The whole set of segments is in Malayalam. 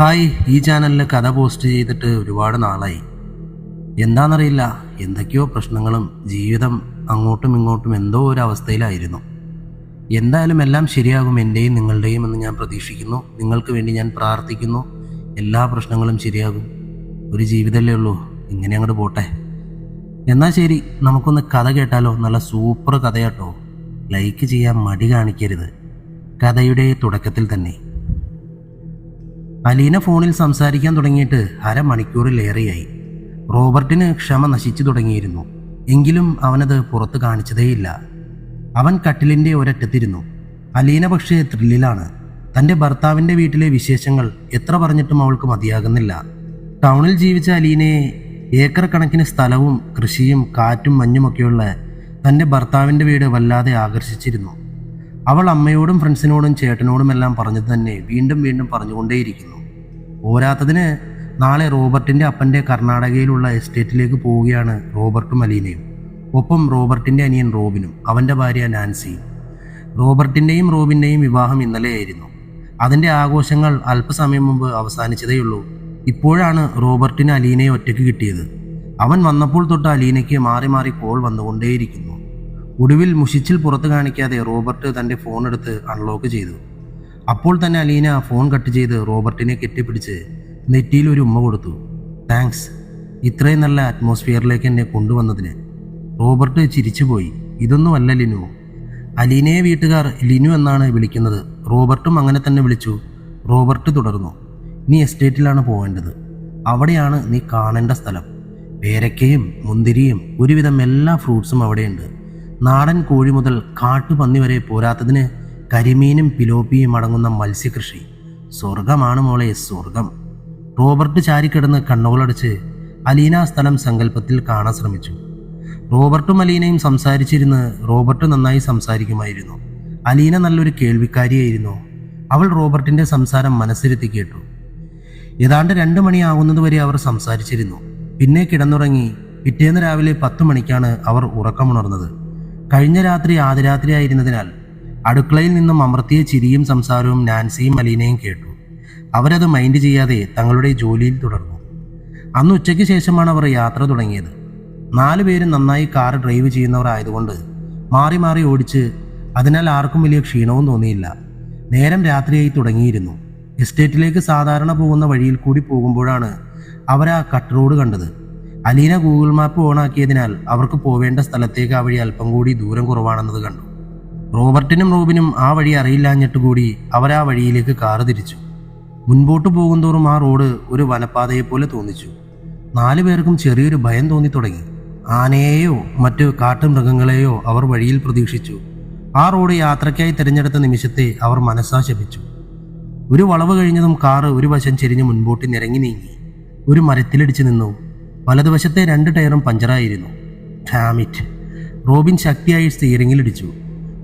ഹായ് ഈ ചാനലിൽ കഥ പോസ്റ്റ് ചെയ്തിട്ട് ഒരുപാട് നാളായി. എന്താണെന്നറിയില്ല എന്തൊക്കെയോ പ്രശ്നങ്ങളും ജീവിതം അങ്ങോട്ടും ഇങ്ങോട്ടും എന്തോ ഒരു അവസ്ഥയിലായിരുന്നു. എന്തായാലും എല്ലാം ശരിയാകും എന്റെയും നിങ്ങളുടെയും എന്ന് ഞാൻ പ്രതീക്ഷിക്കുന്നു. നിങ്ങൾക്ക് വേണ്ടി ഞാൻ പ്രാർത്ഥിക്കുന്നു. എല്ലാ പ്രശ്നങ്ങളും ശരിയാകും. ഒരു ജീവിതമല്ലേ ഉള്ളൂ. ഇങ്ങനെ അങ്ങോട്ട് പോട്ടെ. എന്നാൽ ശരി നമുക്കൊന്ന് കഥ കേട്ടാലോ? നല്ല സൂപ്പർ കഥയാട്ടോ. ലൈക്ക് ചെയ്യാൻ മടി കാണിക്കരുത്. കഥയുടെ തുടക്കത്തിൽ തന്നെ. അലീന ഫോണിൽ സംസാരിക്കാൻ തുടങ്ങിയിട്ട് അരമണിക്കൂറിലേറെയായി. റോബർട്ടിന് ക്ഷമ നശിച്ചു തുടങ്ങിയിരുന്നു. എങ്കിലും അവനത് പുറത്ത് കാണിച്ചതേയില്ല. അവൻ കട്ടിലിന്റെ ഒരറ്റത്തിരുന്നു. അലീന പക്ഷേ ത്രില്ലിലാണ്. തന്റെ ഭർത്താവിന്റെ വീട്ടിലെ വിശേഷങ്ങൾ എത്ര പറഞ്ഞിട്ടും അവൾക്ക് മതിയാകുന്നില്ല. ടൗണിൽ ജീവിച്ച അലീനയെ ഏക്കർ കണക്കിന് സ്ഥലവും കൃഷിയും കാറ്റും മഞ്ഞുമൊക്കെയുള്ള തന്റെ ഭർത്താവിന്റെ വീട് വല്ലാതെ ആകർഷിച്ചിരുന്നു. അവൾ അമ്മയോടും ഫ്രണ്ട്സിനോടും ചേട്ടനോടുമെല്ലാം പറഞ്ഞത് തന്നെ വീണ്ടും വീണ്ടും പറഞ്ഞുകൊണ്ടേയിരിക്കുന്നു. പോരാത്തതിന് നാളെ റോബർട്ടിന്റെ അപ്പന്റെ കർണാടകയിലുള്ള എസ്റ്റേറ്റിലേക്ക് പോവുകയാണ് റോബർട്ടും അലീനയും. ഒപ്പം റോബർട്ടിന്റെ അനിയൻ റോബിനും അവന്റെ ഭാര്യ നാൻസിയും റോബർട്ടിന്റെയും റോബിന്റെയും വിവാഹം ഇന്നലെയായിരുന്നു. അതിന്റെ ആഘോഷങ്ങൾ അല്പസമയം മുമ്പ് അവസാനിച്ചതേയുള്ളൂ. ഇപ്പോഴാണ് റോബർട്ടിന് അലീനയെ ഒറ്റയ്ക്ക് കിട്ടിയത്. അവൻ വന്നപ്പോൾ തൊട്ട് അലീനയ്ക്ക് മാറി മാറി കോൾ വന്നുകൊണ്ടേയിരിക്കുന്നു. ഒടുവിൽ മുഷിച്ചിൽ പുറത്ത് കാണിക്കാതെ റോബർട്ട് തന്റെ ഫോൺ എടുത്ത് അൺലോക്ക് ചെയ്തു. അപ്പോൾ തന്നെ അലീന ഫോൺ കട്ട് ചെയ്ത് റോബർട്ടിനെ കെട്ടിപ്പിടിച്ച് നെറ്റിയിൽ ഒരു ഉമ്മ കൊടുത്തു. താങ്ക്സ്. ഇത്രയും നല്ല അറ്റ്മോസ്ഫിയറിലേക്ക് എന്നെ കൊണ്ടുവന്നതിന് റോബർട്ട് ചിരിച്ചുപോയി. ഇതൊന്നുമല്ല ലിനു. അലീനയെ വീട്ടുകാർ ലിനു എന്നാണ് വിളിക്കുന്നത്. റോബർട്ടും അങ്ങനെ തന്നെ വിളിച്ചു. റോബർട്ട് തുടർന്നു. നീ എസ്റ്റേറ്റിലാണ് പോകേണ്ടത് അവിടെയാണ് നീ കാണേണ്ട സ്ഥലം. പേരക്കയും മുന്തിരിയും ഒരുവിധം എല്ലാ ഫ്രൂട്ട്സും അവിടെയുണ്ട്. നാടൻ കോഴി മുതൽ കാട്ടുപന്നി വരെ പോരാത്തതിന് കരിമീനും പിലോപ്പിയും അടങ്ങുന്ന മത്സ്യകൃഷി. സ്വർഗമാണ് മോളെ സ്വർഗം റോബർട്ട് ചാരിക്കിടന്ന് കണ്ണുകളടിച്ച് അലീന സ്ഥലം സങ്കല്പത്തിൽ കാണാൻ ശ്രമിച്ചു. റോബർട്ടും അലീനയും സംസാരിച്ചിരുന്ന് റോബർട്ട് നന്നായി സംസാരിക്കുമായിരുന്നു. അലീന നല്ലൊരു കേൾവിക്കാരിയായിരുന്നു. അവൾ റോബർട്ടിന്റെ സംസാരം മനസ്സിരുത്തി കേട്ടു. ഏതാണ്ട് രണ്ട് മണിയാകുന്നതുവരെ അവർ സംസാരിച്ചിരുന്നു. പിന്നെ കിടന്നുറങ്ങി പിറ്റേന്ന് രാവിലെ പത്ത് മണിക്കാണ് അവർ ഉറക്കമുണർന്നത്. കഴിഞ്ഞ രാത്രി ആദ്യരാത്രി ആയിരുന്നതിനാൽ അടുക്കളയിൽ നിന്നും അമർത്തിയ ചിരിയും സംസാരവും നാൻസിയും മലീനയും കേട്ടു. അവരത് മൈൻഡ് ചെയ്യാതെ തങ്ങളുടെ ജോലിയിൽ തുടർന്നു. അന്ന് ഉച്ചയ്ക്ക് ശേഷമാണ് അവർ യാത്ര തുടങ്ങിയത്. നാലു പേരും നന്നായി കാർ ഡ്രൈവ് ചെയ്യുന്നവർ ആയതുകൊണ്ട് മാറി മാറി ഓടിച്ച് അതിനാൽ ആർക്കും വലിയ ക്ഷീണവും തോന്നിയില്ല. നേരം രാത്രിയായി തുടങ്ങിയിരുന്നു. എസ്റ്റേറ്റിലേക്ക് സാധാരണ പോകുന്ന വഴിയിൽ കൂടി പോകുമ്പോഴാണ് അവർ ആ കട്ട് റോഡ് കണ്ടത്. അലീന ഗൂഗിൾ മാപ്പ് ഓണാക്കിയതിനാൽ അവർക്ക് പോവേണ്ട സ്ഥലത്തേക്ക് ആ വഴി അല്പം കൂടി ദൂരം കുറവാണെന്നത് കണ്ടു. റോബർട്ടിനും റോബിനും ആ വഴി അറിയില്ലാഞ്ഞിട്ട് കൂടി അവർ ആ വഴിയിലേക്ക് കാറ് തിരിച്ചു. മുൻപോട്ട് പോകുന്തോറും ആ റോഡ് ഒരു വനപ്പാതയെപ്പോലെ തോന്നിച്ചു. നാലു പേർക്കും ചെറിയൊരു ഭയം തോന്നി തുടങ്ങി. ആനയെയോ മറ്റു കാട്ടുമൃഗങ്ങളെയോ അവർ വഴിയിൽ പ്രതീക്ഷിച്ചു. ആ റോഡ് യാത്രയ്ക്കായി തിരഞ്ഞെടുത്ത നിമിഷത്തെ അവർ മനസ്സാ ശപിച്ചു. ഒരു വളവ് കഴിഞ്ഞതും കാറ് ഒരു വശം ചെരിഞ്ഞ് മുൻപോട്ട് നിരങ്ങി നീങ്ങി. ഒരു മരത്തിലിടിച്ചു നിന്നു. വലതുവശത്തെ രണ്ട് ടയറും പഞ്ചറായിരുന്നു. ഡാമിറ്റ്. റോബിൻ ശക്തിയായി സ്റ്റിയറിംഗിലിടിച്ചു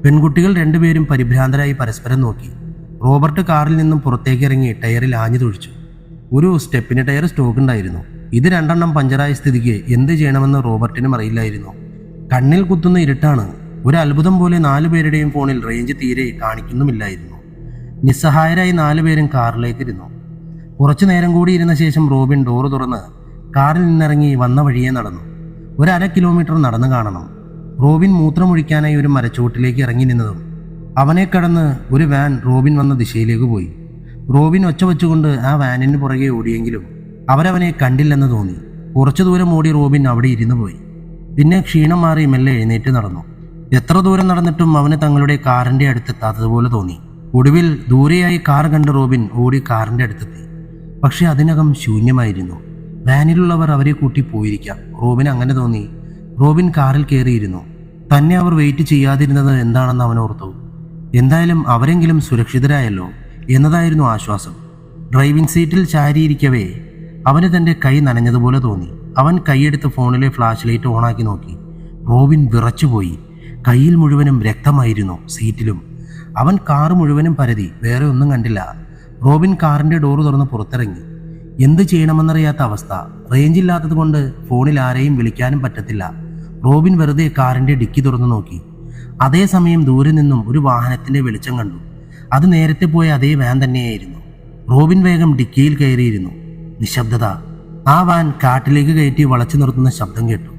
പെൺകുട്ടികൾ രണ്ടുപേരും പരിഭ്രാന്തരായി പരസ്പരം നോക്കി. റോബർട്ട് കാറിൽ നിന്നും പുറത്തേക്ക് ഇറങ്ങി ടയറിൽ ആഞ്ഞു തൊഴിച്ചു ഒരു സ്റ്റെപ്പിന് ടയർ സ്റ്റോക്ക് ഉണ്ടായിരുന്നു. ഇത് രണ്ടെണ്ണം പഞ്ചറായ സ്ഥിതിക്ക് എന്ത് ചെയ്യണമെന്ന് റോബർട്ടിനും അറിയില്ലായിരുന്നു. കണ്ണിൽ കുത്തുന്ന ഇരുട്ടാണ്. ഒരു അത്ഭുതം പോലെ നാലു പേരുടെയും ഫോണിൽ റേഞ്ച് തീരെ കാണിക്കുന്നുമില്ലായിരുന്നു. നിസ്സഹായരായി നാലുപേരും കാറിലേക്ക് ഇരുന്നു കുറച്ചു നേരം കൂടി ഇരുന്ന ശേഷം റോബിൻ ഡോറ് തുറന്ന് കാറിൽ നിന്നിറങ്ങി വന്ന വഴിയെ നടന്നു. ഒരു അര കിലോമീറ്റർ നടന്നു കാണണം. റോബിൻ മൂത്രമൊഴിക്കാനായി ഒരു മരച്ചുവട്ടിലേക്ക് ഇറങ്ങി നിന്നതും അവനെ കടന്ന് ഒരു വാൻ റോബിൻ വന്ന ദിശയിലേക്ക് പോയി. റോബിൻ ഒച്ച വെച്ചുകൊണ്ട് ആ വാനിന് പുറകെ ഓടിയെങ്കിലും അവരവനെ കണ്ടില്ലെന്ന് തോന്നി. കുറച്ചു ദൂരം ഓടി റോബിൻ അവിടെ ഇരുന്നു പോയി. പിന്നെ ക്ഷീണം മാറി മെല്ലെ എഴുന്നേറ്റ് നടന്നു. എത്ര ദൂരം നടന്നിട്ടും അവന് തങ്ങളുടെ കാറിന്റെ അടുത്തെത്താത്തതുപോലെ തോന്നി. ഒടുവിൽ ദൂരെയായി കാർ കണ്ട് റോബിൻ ഓടി കാറിന്റെ അടുത്തെത്തി. പക്ഷെ അതിനകം ശൂന്യമായിരുന്നു. വാനിലുള്ളവർ അവരെ കൂട്ടി പോയിരിക്കാം. റോബിൻ അങ്ങനെ തോന്നി. റോബിൻ കാറിൽ കയറിയിരുന്നു. തന്നെ അവർ വെയിറ്റ് ചെയ്യാതിരുന്നത് എന്താണെന്ന് അവൻ ഓർത്തു. എന്തായാലും അവരെങ്കിലും സുരക്ഷിതരായല്ലോ എന്നതായിരുന്നു ആശ്വാസം. ഡ്രൈവിംഗ് സീറ്റിൽ ചാരിയിരിക്കവേ അവന് തന്റെ കൈ നനഞ്ഞതുപോലെ തോന്നി. അവൻ കൈയെടുത്ത് ഫോണിലെ ഫ്ലാഷ് ലൈറ്റ് ഓണാക്കി നോക്കി. റോബിൻ വിറച്ചുപോയി. കയ്യിൽ മുഴുവനും രക്തമായിരുന്നു സീറ്റിലും അവൻ കാറ് മുഴുവനും പരതി. വേറെ ഒന്നും കണ്ടില്ല. റോബിൻ കാറിന്റെ ഡോറ് തുറന്ന് പുറത്തിറങ്ങി. എന്ത് ചെയ്യണമെന്നറിയാത്ത അവസ്ഥ. റേഞ്ച് ഇല്ലാത്തത് കൊണ്ട് ഫോണിൽ ആരെയും വിളിക്കാനും പറ്റത്തില്ല. റോബിൻ വെറുതെ കാറിന്റെ ഡിക്കി തുറന്നു നോക്കി. അതേസമയം ദൂരെ നിന്നും ഒരു വാഹനത്തിന്റെ വെളിച്ചം കണ്ടു. അത് നേരത്തെ പോയ അതേ വാൻ തന്നെയായിരുന്നു. റോബിൻ വേഗം ഡിക്കിയിൽ കയറിയിരുന്നു. നിശബ്ദത. ആ വാൻ കാട്ടിലേക്ക് കയറ്റി വളച്ചു നിർത്തുന്ന ശബ്ദം കേട്ടു.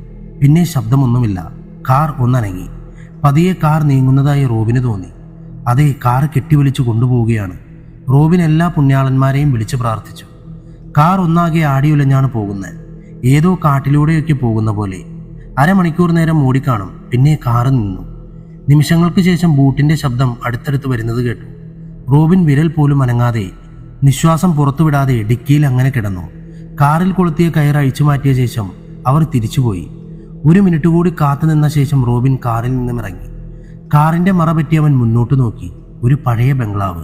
പിന്നെ ശബ്ദമൊന്നുമില്ല. കാർ ഒന്നനങ്ങി. പതിയെ കാർ നീങ്ങുന്നതായി റോബിന് തോന്നി. അതേ കാർ കെട്ടിവിളിച്ചു കൊണ്ടുപോവുകയാണ്. റോബിൻ എല്ലാ പുണ്യാളന്മാരെയും വിളിച്ചു പ്രാർത്ഥിച്ചു. കാർ ഒന്നാകെ ആടിയുലഞ്ഞാണ് പോകുന്നത് ഏതോ കാട്ടിലൂടെയൊക്കെ പോകുന്ന പോലെ. അരമണിക്കൂർ നേരം ഓടിക്കാണും പിന്നെ കാറ് നിന്നു. നിമിഷങ്ങൾക്ക് ശേഷം ബൂട്ടിന്റെ ശബ്ദം അടുത്തടുത്ത് വരുന്നത് കേട്ടു. റോബിൻ വിരൽ പോലും അനങ്ങാതെ നിശ്വാസം പുറത്തുവിടാതെ ഡിക്കിയിൽ അങ്ങനെ കിടന്നു. കാറിൽ കൊളുത്തിയ കയർ അഴിച്ചു മാറ്റിയ ശേഷം അവർ തിരിച്ചുപോയി. ഒരു മിനിറ്റ് കൂടി കാത്തു നിന്ന ശേഷം റോബിൻ കാറിൽ നിന്നും ഇറങ്ങി. കാറിന്റെ മറ പറ്റി അവൻ മുന്നോട്ട് നോക്കി. ഒരു പഴയ ബംഗ്ലാവ്.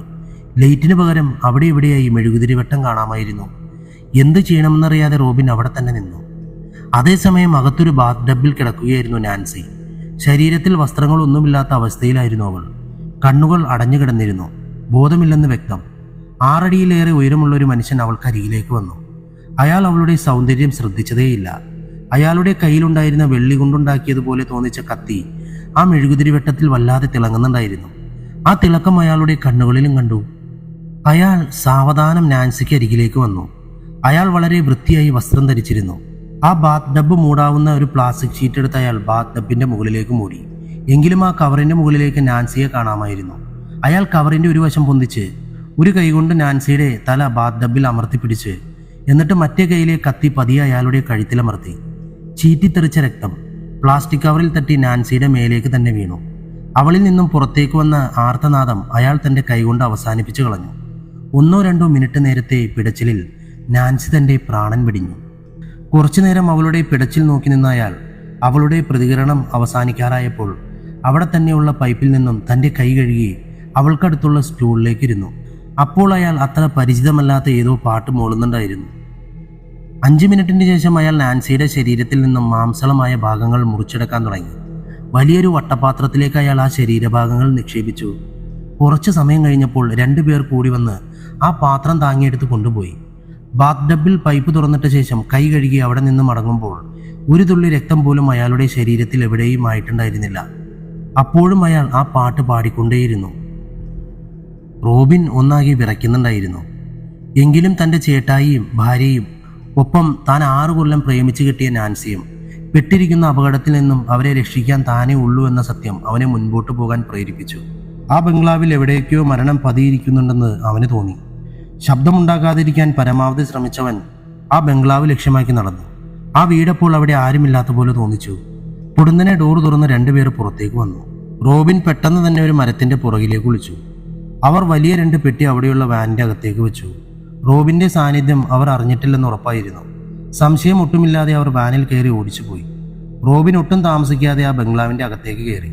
ലൈറ്റിന് പകരം അവിടെ ഇവിടെയായി മെഴുകുതിരി വെട്ടം കാണാമായിരുന്നു. എന്ത് ചെയ്യണമെന്നറിയാതെ റോബിൻ അവിടെ തന്നെ നിന്നു. അതേസമയം അകത്തൊരു ബാത്ത് ഡബിൽ കിടക്കുകയായിരുന്നു നാൻസി. ശരീരത്തിൽ വസ്ത്രങ്ങളൊന്നുമില്ലാത്ത അവസ്ഥയിലായിരുന്നു അവൾ. കണ്ണുകൾ അടഞ്ഞു കിടന്നിരുന്നു. ബോധമില്ലെന്ന് വ്യക്തം. ആറടിയിലേറെ ഉയരമുള്ള ഒരു മനുഷ്യൻ അവൾക്കരികിലേക്ക് വന്നു. അയാൾ അവളുടെ സൗന്ദര്യം ശ്രദ്ധിച്ചതേയില്ല. അയാളുടെ കയ്യിലുണ്ടായിരുന്ന വെള്ളി കൊണ്ടുണ്ടാക്കിയതുപോലെ തോന്നിച്ച കത്തി ആ മെഴുകുതിരി വെട്ടത്തിൽ വല്ലാതെ തിളങ്ങുന്നുണ്ടായിരുന്നു. ആ തിളക്കം അയാളുടെ കണ്ണുകളിലും കണ്ടു. അയാൾ സാവധാനം നാൻസിക്ക് അരികിലേക്ക് വന്നു. അയാൾ വളരെ വൃത്തിയായി വസ്ത്രം ധരിച്ചിരുന്നു. ആ ബാത്ത് ഡബ് മൂടാവുന്ന ഒരു പ്ലാസ്റ്റിക് ഷീറ്റ് എടുത്ത് അയാൾ ബാത്ത് ഡബിന്റെ മുകളിലേക്ക് മൂടി. എങ്കിലും ആ കവറിന്റെ മുകളിലേക്ക് നാൻസിയെ കാണാമായിരുന്നു. അയാൾ കവറിന്റെ ഒരു വശം പൊന്തിച്ച് ഒരു കൈകൊണ്ട് നാൻസിയുടെ തല ബാത്ത് ഡബിൽ അമർത്തിപ്പിടിച്ച് എന്നിട്ട് മറ്റേ കൈയിലെ കത്തി പതിയെ അയാളുടെ കഴുത്തിലമർത്തി ചീറ്റിത്തെറിച്ച രക്തം പ്ലാസ്റ്റിക് കവറിൽ തട്ടി നാൻസിയുടെ മേലേക്ക് തന്നെ വീണു. അവളിൽ നിന്നും പുറത്തേക്ക് വന്ന ആർത്തനാദം അയാൾ തന്റെ കൈകൊണ്ട് അവസാനിപ്പിച്ചു കളഞ്ഞു. ഒന്നോ രണ്ടോ മിനിറ്റ് നേരത്തെ പിടച്ചിലിൽ നാൻസി തന്റെ പ്രാണൻ പിടിഞ്ഞു കുറച്ചുനേരം അവളുടെ പിടച്ചിൽ നോക്കി നിന്ന അയാൾ അവളുടെ പ്രതികരണം അവസാനിക്കാറായപ്പോൾ അവിടെ തന്നെയുള്ള പൈപ്പിൽ നിന്നും തന്റെ കൈ കഴുകി അവൾക്കടുത്തുള്ള സ്റ്റൂളിലേക്ക് ഇരുന്നു അപ്പോൾ അയാൾ അത്ര പരിചിതമല്ലാത്ത ഏതോ പാട്ട് മൂളുന്നുണ്ടായിരുന്നു. അഞ്ച് മിനിറ്റിന് ശേഷം അയാൾ നാൻസിയുടെ ശരീരത്തിൽ നിന്നും മാംസളമായ ഭാഗങ്ങൾ മുറിച്ചെടുക്കാൻ തുടങ്ങി. വലിയൊരു വട്ടപാത്രത്തിലേക്ക് അയാൾ ആ ശരീരഭാഗങ്ങൾ നിക്ഷേപിച്ചു. കുറച്ച് സമയം കഴിഞ്ഞപ്പോൾ രണ്ടുപേർ കൂടി വന്ന് ആ പാത്രം താങ്ങിയെടുത്ത് കൊണ്ടുപോയി. ബാത്ത് ഡബിൽ പൈപ്പ് തുറന്നിട്ട ശേഷം കൈ കഴുകി അവിടെ നിന്ന് മടങ്ങുമ്പോൾ ഒരു തുള്ളി രക്തം പോലും അയാളുടെ ശരീരത്തിൽ എവിടെയും ആയിട്ടുണ്ടായിരുന്നില്ല. അപ്പോഴും അയാൾ ആ പാട്ട് പാടിക്കൊണ്ടേയിരുന്നു. റോബിൻ ഒന്നാകെ വിറയ്ക്കുന്നുണ്ടായിരുന്നു. എങ്കിലും തന്റെ ചേട്ടായിയും ഭാര്യയും ഒപ്പം താൻ ആറു കൊല്ലം പ്രേമിച്ചു കിട്ടിയ നാൻസിയും പെട്ടിരിക്കുന്ന അപകടത്തിൽ നിന്നും അവരെ രക്ഷിക്കാൻ താനേ ഉള്ളൂ എന്ന സത്യം അവനെ മുൻപോട്ട് പോകാൻ പ്രേരിപ്പിച്ചു. ആ ബംഗ്ലാവിൽ എവിടേക്കോ മരണം പതിയിരിക്കുന്നുണ്ടെന്ന് അവന് തോന്നി. ശബ്ദമുണ്ടാകാതിരിക്കാൻ പരമാവധി ശ്രമിച്ചവൻ ആ ബംഗ്ലാവ് ലക്ഷ്യമാക്കി നടന്നു. ആ വീടപ്പോൾ അവിടെ ആരുമില്ലാത്ത പോലെ തോന്നിച്ചു. പൊടുന്നനെ ഡോർ തുറന്ന് രണ്ടുപേർ പുറത്തേക്ക് വന്നു. റോബിൻ പെട്ടെന്ന് തന്നെ ഒരു മരത്തിന്റെ പുറകിലേക്ക് വിളിച്ചു. അവർ വലിയ രണ്ട് പെട്ടി അവിടെയുള്ള വാനിന്റെ അകത്തേക്ക് വെച്ചു. റോബിന്റെ സാന്നിധ്യം അവർ അറിഞ്ഞിട്ടില്ലെന്ന് ഉറപ്പായിരുന്നു. സംശയം ഒട്ടുമില്ലാതെ അവർ വാനിൽ കയറി ഓടിച്ചു പോയി റോബിൻ ഒട്ടും താമസിക്കാതെ ആ ബംഗ്ലാവിന്റെ അകത്തേക്ക് കയറി.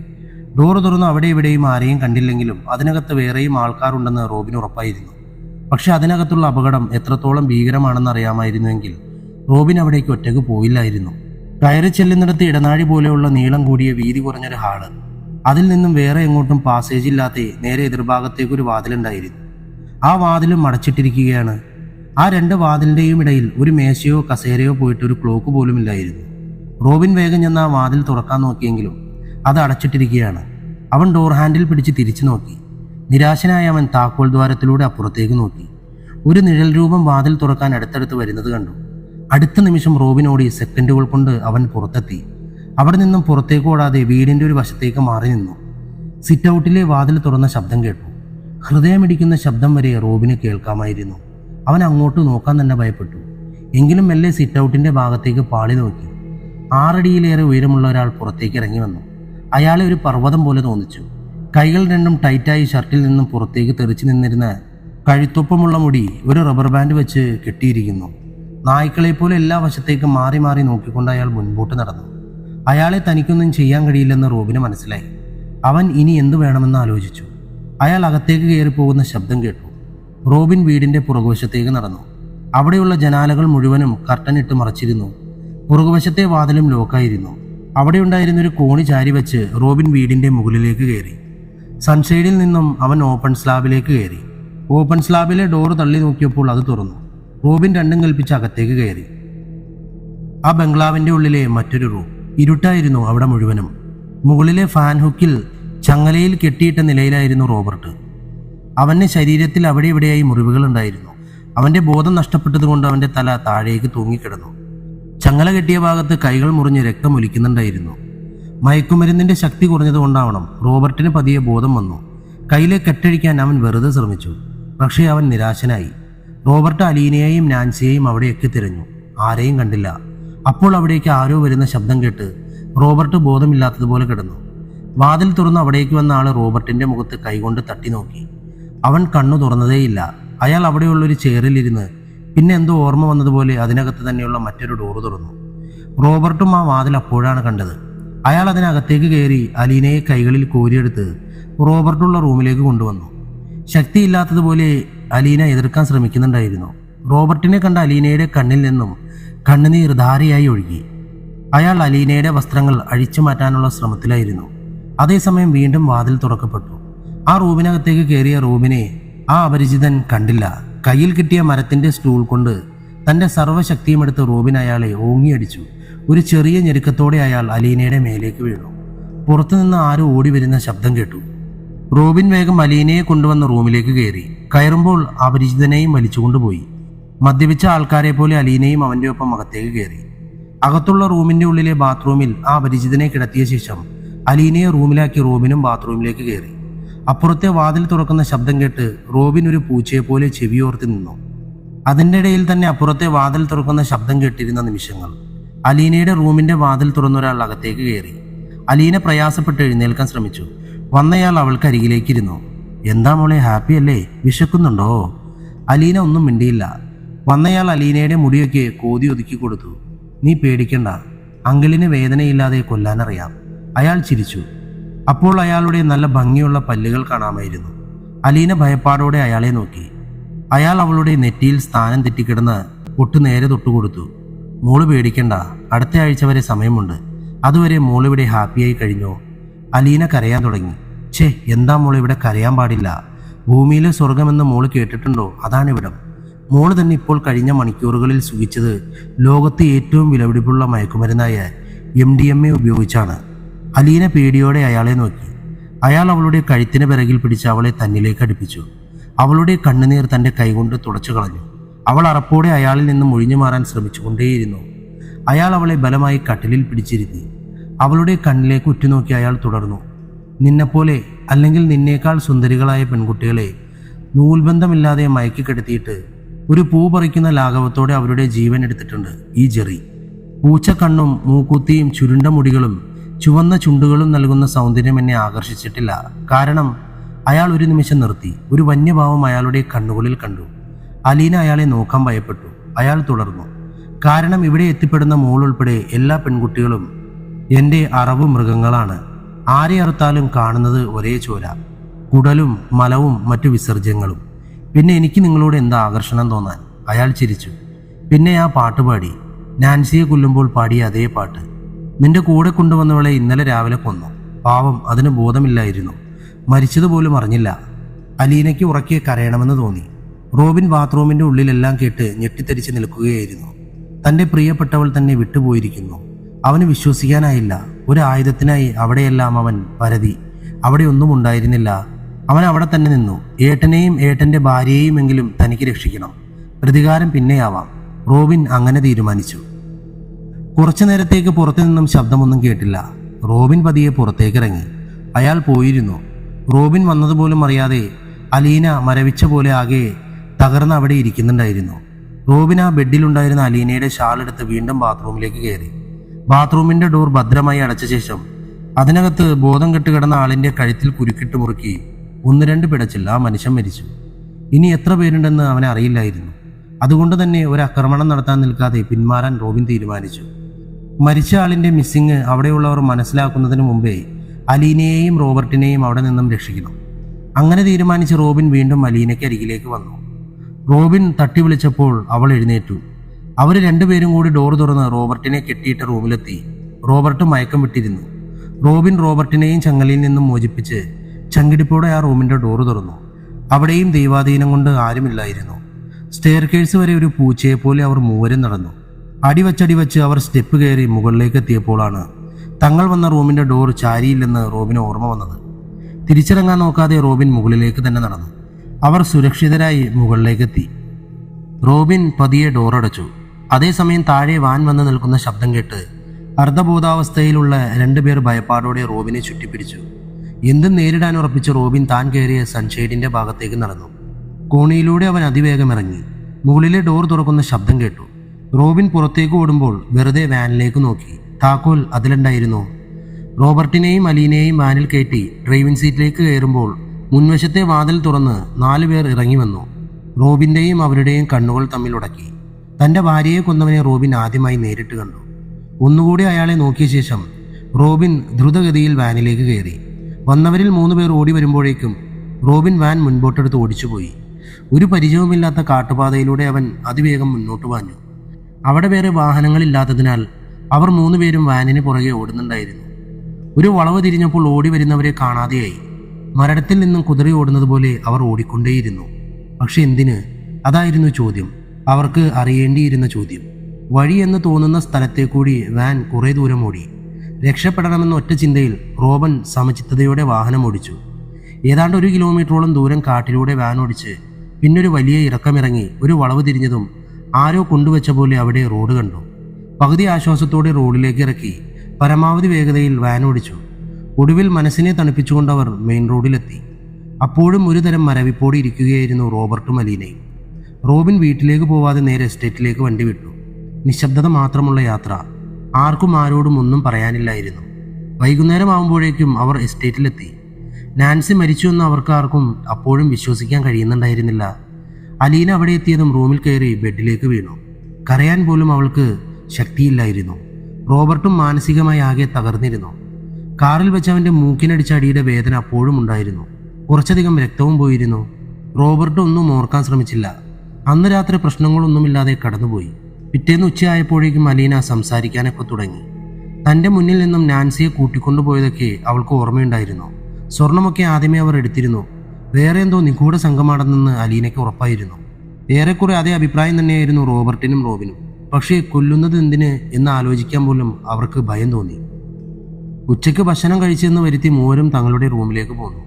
ഡോർ തുറന്ന് അവിടെ ഇവിടെയും ആരെയും കണ്ടില്ലെങ്കിലും അതിനകത്ത് വേറെയും ആൾക്കാരുണ്ടെന്ന് റോബിൻ ഉറപ്പായിരുന്നു. പക്ഷെ അതിനകത്തുള്ള അപകടം എത്രത്തോളം ഭീകരമാണെന്ന് അറിയാമായിരുന്നുവെങ്കിൽ റോബിൻ അവിടേക്ക് ഒറ്റയ്ക്ക് പോയില്ലായിരുന്നു. കയറി ചെല്ലുന്നിടത്ത് ഇടനാഴി പോലെയുള്ള നീളം കൂടിയ വീതി കുറഞ്ഞൊരു ഹാൾ അതിൽ നിന്നും വേറെ എങ്ങോട്ടും പാസേജ് ഇല്ലാത്ത നേരെ എതിർഭാഗത്തേക്കൊരു വാതിലുണ്ടായിരുന്നു. ആ വാതിലും അടച്ചിട്ടിരിക്കുകയാണ്. ആ രണ്ട് വാതിലിന്റെയും ഇടയിൽ ഒരു മേശയോ കസേരയോ പോയിട്ട് ഒരു ക്ലോക്ക് പോലും ഇല്ലായിരുന്നു. റോബിൻ വേഗം ചെന്ന് ആ വാതിൽ തുറക്കാൻ നോക്കിയെങ്കിലും അത് അടച്ചിട്ടിരിക്കുകയാണ്. അവൻ ഡോർ ഹാൻഡിൽ പിടിച്ച് തിരിച്ചു നോക്കി. നിരാശനായ അവൻ താക്കോൽ ദ്വാരത്തിലൂടെ അപ്പുറത്തേക്ക് നോക്കി. ഒരു നിഴൽ രൂപം വാതിൽ തുറക്കാൻ അടുത്തടുത്ത് വരുന്നത് കണ്ടു. അടുത്ത നിമിഷം റോബിനോടി സെക്കൻഡുകൾ കൊണ്ട് അവൻ പുറത്തെത്തി. അവിടെ നിന്നും പുറത്തേക്ക് ഓടാതെ വീടിന്റെ ഒരു വശത്തേക്ക് മാറി നിന്നു. സിറ്റ് ഔട്ടിലെ വാതിൽ തുറന്ന ശബ്ദം കേട്ടു. ഹൃദയമിടിക്കുന്ന ശബ്ദം വരെ റോബിന് കേൾക്കാമായിരുന്നു. അവൻ അങ്ങോട്ട് നോക്കാൻ തന്നെ ഭയപ്പെട്ടു. എങ്കിലും മെല്ലെ സിറ്റ് ഔട്ടിന്റെ ഭാഗത്തേക്ക് പാളി നോക്കി. ആറടിയിലേറെ ഉയരമുള്ള ഒരാൾ പുറത്തേക്ക് ഇറങ്ങി വന്നു. അയാളെ ഒരു പർവതം പോലെ തോന്നിച്ചു. കൈകൾ രണ്ടും ടൈറ്റായി ഷർട്ടിൽ നിന്നും പുറത്തേക്ക് തെറിച്ചു നിന്നിരുന്ന കഴുത്തൊപ്പമുള്ള മുടി ഒരു റബ്ബർ ബാൻഡ് വെച്ച് കെട്ടിയിരിക്കുന്നു. നായ്ക്കളെ പോലെ എല്ലാ വശത്തേക്കും മാറി മാറി നോക്കിക്കൊണ്ട് അയാൾ മുൻപോട്ട് നടന്നു. അയാളെ തനിക്കൊന്നും ചെയ്യാൻ കഴിയില്ലെന്ന് റോബിന് മനസ്സിലായി. അവൻ ഇനി എന്തു വേണമെന്ന് ആലോചിച്ചു. അയാൾ അകത്തേക്ക് കയറി പോകുന്ന ശബ്ദം കേട്ടു. റോബിൻ വീടിന്റെ പുറകുവശത്തേക്ക് നടന്നു. അവിടെയുള്ള ജനാലകൾ മുഴുവനും കർട്ടൻ ഇട്ട് മറച്ചിരുന്നു. പുറകുവശത്തെ വാതിലും ലോക്കായിരുന്നു. അവിടെ ഉണ്ടായിരുന്ന ഒരു കോണി ചാരി വെച്ച് റോബിൻ വീടിന്റെ മുകളിലേക്ക് കയറി. സൺഷെയ്ഡിൽ നിന്നും അവൻ ഓപ്പൺ സ്ലാബിലേക്ക് കയറി. ഓപ്പൺ സ്ലാബിലെ ഡോറ് തള്ളി നോക്കിയപ്പോൾ അത് തുറന്നു. റോബിൻ രണ്ടും കൽപ്പിച്ച് അകത്തേക്ക് കയറി. ആ ബംഗ്ലാവിന്റെ ഉള്ളിലെ മറ്റൊരു റൂം. ഇരുട്ടായിരുന്നു അവിടെ മുഴുവനും. മുകളിലെ ഫാൻ ഹുക്കിൽ ചങ്ങലയിൽ കെട്ടിയിട്ട നിലയിലായിരുന്നു റോബർട്ട്. അവന്റെ ശരീരത്തിൽ അവിടെ ഇവിടെയായി മുറിവുകളുണ്ടായിരുന്നു അവന്റെ ബോധം നഷ്ടപ്പെട്ടതുകൊണ്ട് അവന്റെ തല താഴേക്ക് തൂങ്ങിക്കിടന്നു. ചങ്ങല കെട്ടിയ ഭാഗത്ത് കൈകൾ മുറിഞ്ഞ് രക്തം ഒലിക്കുന്നുണ്ടായിരുന്നു മയക്കുമരുന്നിന്റെ ശക്തി കുറഞ്ഞതുകൊണ്ടാവണം റോബർട്ടിന് പതിയെ ബോധം വന്നു. കയ്യിലെ കെട്ടഴിക്കാൻ അവൻ വെറുതെ ശ്രമിച്ചു. പക്ഷേ അവൻ നിരാശനായി. റോബർട്ട് അലീനയെയും നാൻസിയെയും അവിടെയൊക്കെ തിരഞ്ഞു. ആരെയും കണ്ടില്ല. അപ്പോൾ അവിടേക്ക് ആരോ വരുന്ന ശബ്ദം കേട്ട് റോബർട്ട് ബോധമില്ലാത്തതുപോലെ കിടന്നു. വാതിൽ തുറന്ന് അവിടേക്ക് വന്ന ആൾ റോബർട്ടിന്റെ മുഖത്ത് കൈകൊണ്ട് തട്ടി നോക്കി. അവൻ കണ്ണു തുറന്നതേയില്ല. അയാൾ അവിടെയുള്ള ഒരു ചെയറിലിരുന്ന് പിന്നെ എന്തോ ഓർമ്മ വന്നതുപോലെ അതിനകത്ത് തന്നെയുള്ള മറ്റൊരു ഡോറ് തുറന്നു. റോബർട്ടും ആ വാതിൽ അപ്പോഴാണ് കണ്ടത്. അയാൾ അതിനകത്തേക്ക് കയറി അലീനയെ കൈകളിൽ കോരിയെടുത്ത് റോബർട്ടുള്ള റൂമിലേക്ക് കൊണ്ടുവന്നു. ശക്തിയില്ലാത്തതുപോലെ അലീന എതിർക്കാൻ ശ്രമിക്കുന്നുണ്ടായിരുന്നു. റോബർട്ടിനെ കണ്ട അലീനയുടെ കണ്ണിൽ നിന്നും കണ്ണുനീർ ധാരയായി ഒഴുകി. അയാൾ അലീനയുടെ വസ്ത്രങ്ങൾ അഴിച്ചു മാറ്റാനുള്ള ശ്രമത്തിലായിരുന്നു. അതേസമയം വീണ്ടും വാതിൽ തുറക്കപ്പെട്ടു. ആ റൂമിനകത്തേക്ക് കയറിയ റൂമിനെ ആ അപരിചിതൻ കണ്ടില്ല. കയ്യിൽ കിട്ടിയ മരത്തിന്റെ സ്റ്റൂൾ കൊണ്ട് തന്റെ സർവശക്തിയും എടുത്ത് റൂബിൻ അയാളെ ഓങ്ങിയടിച്ചു. ഒരു ചെറിയ ഞെരുക്കത്തോടെ അയാൾ അലീനയുടെ മേലേക്ക് വീണു. പുറത്തുനിന്ന് ആരോ ഓടി വരുന്ന ശബ്ദം കേട്ടു. റോബിൻ വേഗം അലീനയെ കൊണ്ടുവന്ന റൂമിലേക്ക് കയറി. കയറുമ്പോൾ അപരിചിതനെയും വലിച്ചുകൊണ്ടുപോയി. മദ്യപിച്ച ആൾക്കാരെ പോലെ അലീനയും അവന്റെ ഒപ്പം അകത്തേക്ക് കയറി. അകത്തുള്ള റൂമിന്റെ ഉള്ളിലെ ബാത്റൂമിൽ ആ അപരിചിതനെ കിടത്തിയ ശേഷം അലീനയെ റൂമിലാക്കി റോബിനും ബാത്റൂമിലേക്ക് കയറി. അപ്പുറത്തെ വാതിൽ തുറക്കുന്ന ശബ്ദം കേട്ട് റോബിൻ ഒരു പൂച്ചയെ പോലെ ചെവിയോർത്തി നിന്നു. അതിന്റെ ഇടയിൽ തന്നെ അപ്പുറത്തെ വാതിൽ തുറക്കുന്ന ശബ്ദം കേട്ടിരുന്ന നിമിഷങ്ങൾ. അലീനയുടെ റൂമിന്റെ വാതിൽ തുറന്നൊരാൾ അകത്തേക്ക് കയറി. അലീന പ്രയാസപ്പെട്ട് എഴുന്നേൽക്കാൻ ശ്രമിച്ചു. വന്നയാൾ അവൾക്ക് അരികിലേക്കിരുന്നു. എന്താ മോളെ ഹാപ്പി അല്ലേ? വിശക്കുന്നുണ്ടോ? അലീന ഒന്നും മിണ്ടിയില്ല. വന്നയാൾ അലീനയുടെ മുടിയൊക്കെ കോതി ഒതുക്കി കൊടുത്തു. നീ പേടിക്കണ്ട. അങ്കിളിന് വേദനയില്ലാതെ കൊല്ലാനറിയാം. അയാൾ ചിരിച്ചു. അപ്പോൾ അയാളുടെ നല്ല ഭംഗിയുള്ള പല്ലുകൾ കാണാമായിരുന്നു. അലീന ഭയപ്പാടോടെ അയാളെ നോക്കി. അയാൾ അവളുടെ നെറ്റിയിൽ സ്ഥാനം തെറ്റിക്കിടന്ന് ഒട്ടു നേരെ തൊട്ടുകൊടുത്തു. മോൾ പേടിക്കണ്ട. അടുത്ത ആഴ്ച വരെ സമയമുണ്ട്. അതുവരെ മോളിവിടെ ഹാപ്പിയായി കഴിഞ്ഞോ. അലീന കരയാൻ തുടങ്ങി. ഛേ എന്താ മോൾ ഇവിടെ കരയാൻ പാടില്ല? ഭൂമിയിലെ സ്വർഗമെന്ന് മോൾ കേട്ടിട്ടുണ്ടോ? അതാണ് ഇവിടം. മോൾ തന്നെ ഇപ്പോൾ കഴിഞ്ഞ മണിക്കൂറുകളിൽ സുഖിച്ചത് ലോകത്ത് ഏറ്റവും വിലപിടിപ്പുള്ള മയക്കുമരുന്നായ എം ഡി എം എ ഉപയോഗിച്ചാണ്. അലീന പേടിയോടെ അയാളെ നോക്കി. അയാൾ അവളുടെ കഴുത്തിന് പിറകിൽ പിടിച്ച് അവളെ തന്നിലേക്ക് അടുപ്പിച്ചു. അവളുടെ കണ്ണുനീർ തന്റെ കൈകൊണ്ട് തുടച്ചു കളഞ്ഞു. അവൾ അറപ്പോടെ അയാളിൽ നിന്നും ഒഴിഞ്ഞു മാറാൻ ശ്രമിച്ചുകൊണ്ടേയിരുന്നു. അയാൾ അവളെ ബലമായി കട്ടിലിൽ പിടിച്ചിരുത്തി. അവളുടെ കണ്ണിലേക്ക് ഉറ്റുനോക്കി അയാൾ തുടർന്നു. നിന്നെപ്പോലെ അല്ലെങ്കിൽ നിന്നേക്കാൾ സുന്ദരികളായ പെൺകുട്ടികളെ നൂൽബന്ധമില്ലാതെ മയക്കി കിടത്തിയിട്ട് ഒരു പൂ പറിക്കുന്ന ലാഘവത്തോടെ അവരുടെ ജീവൻ എടുത്തിട്ടുണ്ട് ഈ ജെറി. പൂച്ച കണ്ണും മൂക്കുത്തിയും ചുരുണ്ട മുടികളും ചുവന്ന ചുണ്ടുകളും നൽകുന്ന സൗന്ദര്യം എന്നെ ആകർഷിച്ചിട്ടില്ല. കാരണം അയാൾ ഒരു നിമിഷം നിർത്തി. ഒരു വന്യഭാവം അയാളുടെ കണ്ണുകളിൽ കണ്ടു. അലീന അയാളെ നോക്കാൻ ഭയപ്പെട്ടു. അയാൾ തുടർന്നു. കാരണം ഇവിടെ എത്തിപ്പെടുന്ന മോൾ ഉൾപ്പെടെ എല്ലാ പെൺകുട്ടികളും എന്റെ അറവ് മൃഗങ്ങളാണ്. ആരെ അറുത്താലും കാണുന്നത് ഒരേ ചോര കുടലും മലവും മറ്റു വിസർജ്യങ്ങളും. പിന്നെ എനിക്ക് നിങ്ങളോട് എന്താ ആകർഷണം തോന്നാൻ? അയാൾ ചിരിച്ചു. പിന്നെ ആ പാട്ട് പാടി. നാൻസിയെ കൊല്ലുമ്പോൾ പാടിയ അതേ പാട്ട്. നിന്റെ കൂടെ കൊണ്ടുവന്നവളെ ഇന്നലെ രാവിലെ കൊന്നു. പാവം അതിന് ബോധമില്ലായിരുന്നു. മരിച്ചതുപോലും അറിഞ്ഞില്ല. അലീനയ്ക്ക് ഉറക്കെ കരയണമെന്ന് തോന്നി. റോബിൻ ബാത്റൂമിന്റെ ഉള്ളിലെല്ലാം കേട്ട് ഞെട്ടിത്തരിച്ച് നിൽക്കുകയായിരുന്നു. തന്റെ പ്രിയപ്പെട്ടവൾ തന്നെ വിട്ടുപോയിരിക്കുന്നു. അവന് വിശ്വസിക്കാനായില്ല. ഒരു ആയുധത്തിനായി അവിടെയെല്ലാം അവൻ പരതി. അവിടെ ഒന്നും ഉണ്ടായിരുന്നില്ല. അവൻ അവിടെ തന്നെ നിന്നു. ഏട്ടനെയും ഏട്ടന്റെ ഭാര്യയെയും എങ്കിലും തനിക്ക് രക്ഷിക്കണം. പ്രതികാരം പിന്നെയാവാം. റോബിൻ അങ്ങനെ തീരുമാനിച്ചു. കുറച്ചു നേരത്തേക്ക് പുറത്തു നിന്നും ശബ്ദമൊന്നും കേട്ടില്ല. റോബിൻ പതിയെ പുറത്തേക്കിറങ്ങി. അയാൾ പോയിരുന്നു. റോബിൻ വന്നതുപോലും അറിയാതെ അലീന മരവിച്ച പോലെ ആകെ തകർന്ന് അവിടെ ഇരിക്കുന്നുണ്ടായിരുന്നു. റോബിൻ ആ ബെഡിലുണ്ടായിരുന്ന അലീനയുടെ ഷാൾ എടുത്ത് വീണ്ടും ബാത്റൂമിലേക്ക് കയറി. ബാത്റൂമിന്റെ ഡോർ ഭദ്രമായി അടച്ച ശേഷം അതിനകത്ത് ബോധം കെട്ട് കിടന്ന ആളിന്റെ കഴുത്തിൽ കുരുക്കിട്ട് മുറുക്കി ഒന്ന് രണ്ട് പിടച്ചിൽ ആ മനുഷ്യൻ മരിച്ചു. ഇനി എത്ര പേരുണ്ടെന്ന് അവനെ അറിയില്ലായിരുന്നു. അതുകൊണ്ട് തന്നെ ഒരു ആക്രമണം നടത്താൻ നിൽക്കാതെ പിന്മാറാൻ റോബിൻ തീരുമാനിച്ചു. മരിച്ച ആളിന്റെ മിസ്സിങ് അവിടെയുള്ളവർ മനസ്സിലാക്കുന്നതിന് മുമ്പേ അലീനയെയും റോബർട്ടിനെയും അവിടെ നിന്നും രക്ഷിക്കണം. അങ്ങനെ തീരുമാനിച്ച് റോബിൻ വീണ്ടും അലീനയ്ക്ക് അരികിലേക്ക് വന്നു. റോബിൻ തട്ടി വിളിച്ചപ്പോൾ അവൾ എഴുന്നേറ്റു. അവർ രണ്ടുപേരും കൂടി ഡോർ തുറന്ന് റോബർട്ടിനെ കെട്ടിയിട്ട് റൂമിലെത്തി. റോബർട്ട് മയക്കം വിട്ടിരുന്നു. റോബിൻ റോബർട്ടിനെയും ചങ്ങലയിൽ നിന്നും മോചിപ്പിച്ച് ചങ്കിടിപ്പോടെ ആ റൂമിന്റെ ഡോർ തുറന്നു. അവിടെയും ദൈവാധീനം കൊണ്ട് ആരുമില്ലായിരുന്നു. സ്റ്റെയർ കേഴ്സ് വരെ ഒരു പൂച്ചയെ പോലെ അവർ മൂവരും നടന്നു. അടിവച്ചടി വച്ച് അവർ സ്റ്റെപ്പ് കയറി മുകളിലേക്ക് എത്തിയപ്പോഴാണ് തങ്ങൾ വന്ന റൂമിന്റെ ഡോർ ചാരിയില്ലെന്ന് റോബിന് ഓർമ്മ വന്നത്. തിരിച്ചിറങ്ങാൻ നോക്കാതെ റോബിൻ മുകളിലേക്ക് തന്നെ നടന്നു. അവർ സുരക്ഷിതരായി മുകളിലേക്കെത്തി. റോബിൻ പതിയെ ഡോറടച്ചു അതേസമയം താഴെ വാൻ വന്ന് നിൽക്കുന്ന ശബ്ദം കേട്ട് അർദ്ധബോധാവസ്ഥയിലുള്ള രണ്ടുപേർ ഭയപ്പാടോടെ റോബിനെ ചുറ്റിപ്പിടിച്ചു. എന്തും നേരിടാൻ ഉറപ്പിച്ച് റോബിൻ താൻ കയറിയ സൺഷെയ്ഡിന്റെ ഭാഗത്തേക്ക് നടന്നു. കോണിയിലൂടെ അവൻ അതിവേഗം ഇറങ്ങി. മുകളിലെ ഡോർ തുറക്കുന്ന ശബ്ദം കേട്ടു. റോബിൻ പുറത്തേക്ക് ഓടുമ്പോൾ വെറുതെ വാനിലേക്ക് നോക്കി. താക്കോൽ അതിലുണ്ടായിരുന്നു. റോബർട്ടിനെയും അലീനെയും വാനിൽ കയറ്റി ഡ്രൈവിംഗ് സീറ്റിലേക്ക് കയറുമ്പോൾ മുൻവശത്തെ വാതിൽ തുറന്ന് നാലു പേർ ഇറങ്ങി വന്നു. റോബിന്റെയും അവരുടെയും കണ്ണുകൾ തമ്മിൽ ഉടക്കി. തന്റെ ഭാര്യയെ കൊന്നവനെ റോബിൻ ആദ്യമായി നേരിട്ട് കണ്ടു. ഒന്നുകൂടി അയാളെ നോക്കിയ ശേഷം റോബിൻ ദ്രുതഗതിയിൽ വാനിലേക്ക് കയറി. വന്നവരിൽ മൂന്ന് പേർ ഓടി വരുമ്പോഴേക്കും റോബിൻ വാൻ മുൻപോട്ടെടുത്ത് ഓടിച്ചുപോയി. ഒരു പരിചയവുമില്ലാത്ത കാട്ടുപാതയിലൂടെ അവൻ അതിവേഗം മുന്നോട്ട് വാഞ്ഞു അവിടെ വേറെ വാഹനങ്ങളില്ലാത്തതിനാൽ അവർ മൂന്നുപേരും വാനിന് പുറകെ ഓടുന്നുണ്ടായിരുന്നു. ഒരു വളവ് തിരിഞ്ഞപ്പോൾ ഓടി വരുന്നവരെ കാണാതെയായി. മരണത്തിൽ നിന്നും കുതിറി ഓടുന്നത് പോലെ അവർ ഓടിക്കൊണ്ടേയിരുന്നു. പക്ഷെ എന്തിന്? അതായിരുന്നു ചോദ്യം. അവർക്ക് അറിയേണ്ടിയിരുന്ന ചോദ്യം. വഴി എന്ന് തോന്നുന്ന സ്ഥലത്തെ കൂടി വാൻ കുറേ ദൂരം ഓടി. രക്ഷപ്പെടണമെന്ന ഒറ്റ ചിന്തയിൽ റോബൻ സമചിത്തതയോടെ വാഹനം ഓടിച്ചു. ഏതാണ്ട് ഒരു കിലോമീറ്ററോളം ദൂരം കാട്ടിലൂടെ വാൻ ഓടിച്ച് പിന്നൊരു വലിയ ഇറക്കമിറങ്ങി ഒരു വളവ് തിരിഞ്ഞതും ആരോ കൊണ്ടുവച്ച പോലെ അവിടെ റോഡ് കണ്ടു. പകുതി ആശ്വാസത്തോടെ റോഡിലേക്ക് ഇറക്കി പരമാവധി വേഗതയിൽ വാൻ ഓടിച്ചു. ഒടുവിൽ മനസ്സിനെ തണുപ്പിച്ചുകൊണ്ട് അവർ മെയിൻ റോഡിലെത്തി. അപ്പോഴും ഒരു തരം മരവിപ്പോടെ ഇരിക്കുകയായിരുന്നു റോബർട്ട് അലീനയും റോബിൻ വീട്ടിലേക്ക് പോവാതെ നേരെ എസ്റ്റേറ്റിലേക്ക് വണ്ടി വിട്ടു. നിശബ്ദത മാത്രമുള്ള യാത്ര. ആർക്കും ആരോടും ഒന്നും പറയാനില്ലായിരുന്നു. വൈകുന്നേരം ആകുമ്പോഴേക്കും അവർ എസ്റ്റേറ്റിലെത്തി. നാൻസി മരിച്ചുവെന്ന് അവർക്ക് ആർക്കും അപ്പോഴും വിശ്വസിക്കാൻ കഴിയുന്നുണ്ടായിരുന്നില്ല. അലീന അവിടെ എത്തിയതും റൂമിൽ കയറി ബെഡിലേക്ക് വീണു. കരയാൻ പോലും അവൾക്ക് ശക്തിയില്ലായിരുന്നു. റോബർട്ടും മാനസികമായി ആകെ തകർന്നിരുന്നു. കാറിൽ വെച്ച് അവന്റെ മൂക്കിനടിച്ച അടിയുടെ വേദന അപ്പോഴും ഉണ്ടായിരുന്നു. കുറച്ചധികം രക്തവും പോയിരുന്നു. റോബർട്ട് ഒന്നും ഓർക്കാൻ ശ്രമിച്ചില്ല. അന്ന് രാത്രി പ്രശ്നങ്ങളൊന്നുമില്ലാതെ കടന്നുപോയി. പിറ്റേന്ന് ഉച്ചയായപ്പോഴേക്കും അലീന സംസാരിക്കാനൊക്കെ തുടങ്ങി. തന്റെ മുന്നിൽ നിന്നും നാൻസിയെ കൂട്ടിക്കൊണ്ടുപോയതൊക്കെ അവൾക്ക് ഓർമ്മയുണ്ടായിരുന്നു. സ്വർണമൊക്കെ ആദ്യമേ അവർ എടുത്തിരുന്നു. വേറെ എന്തോ നിഗൂഢ സംഘമാണെന്ന് അലീനയ്ക്ക് ഉറപ്പായിരുന്നു. ഏറെക്കുറെ അതേ അഭിപ്രായം തന്നെയായിരുന്നു റോബർട്ടിനും റോബിനും. പക്ഷേ കൊല്ലുന്നത് എന്തിന് എന്ന് ആലോചിക്കാൻ പോലും അവർക്ക് ഭയം തോന്നി. ഉച്ചയ്ക്ക് ഭക്ഷണം കഴിച്ചെന്ന് വരുത്തി മൂവരും തങ്ങളുടെ റൂമിലേക്ക് പോന്നു.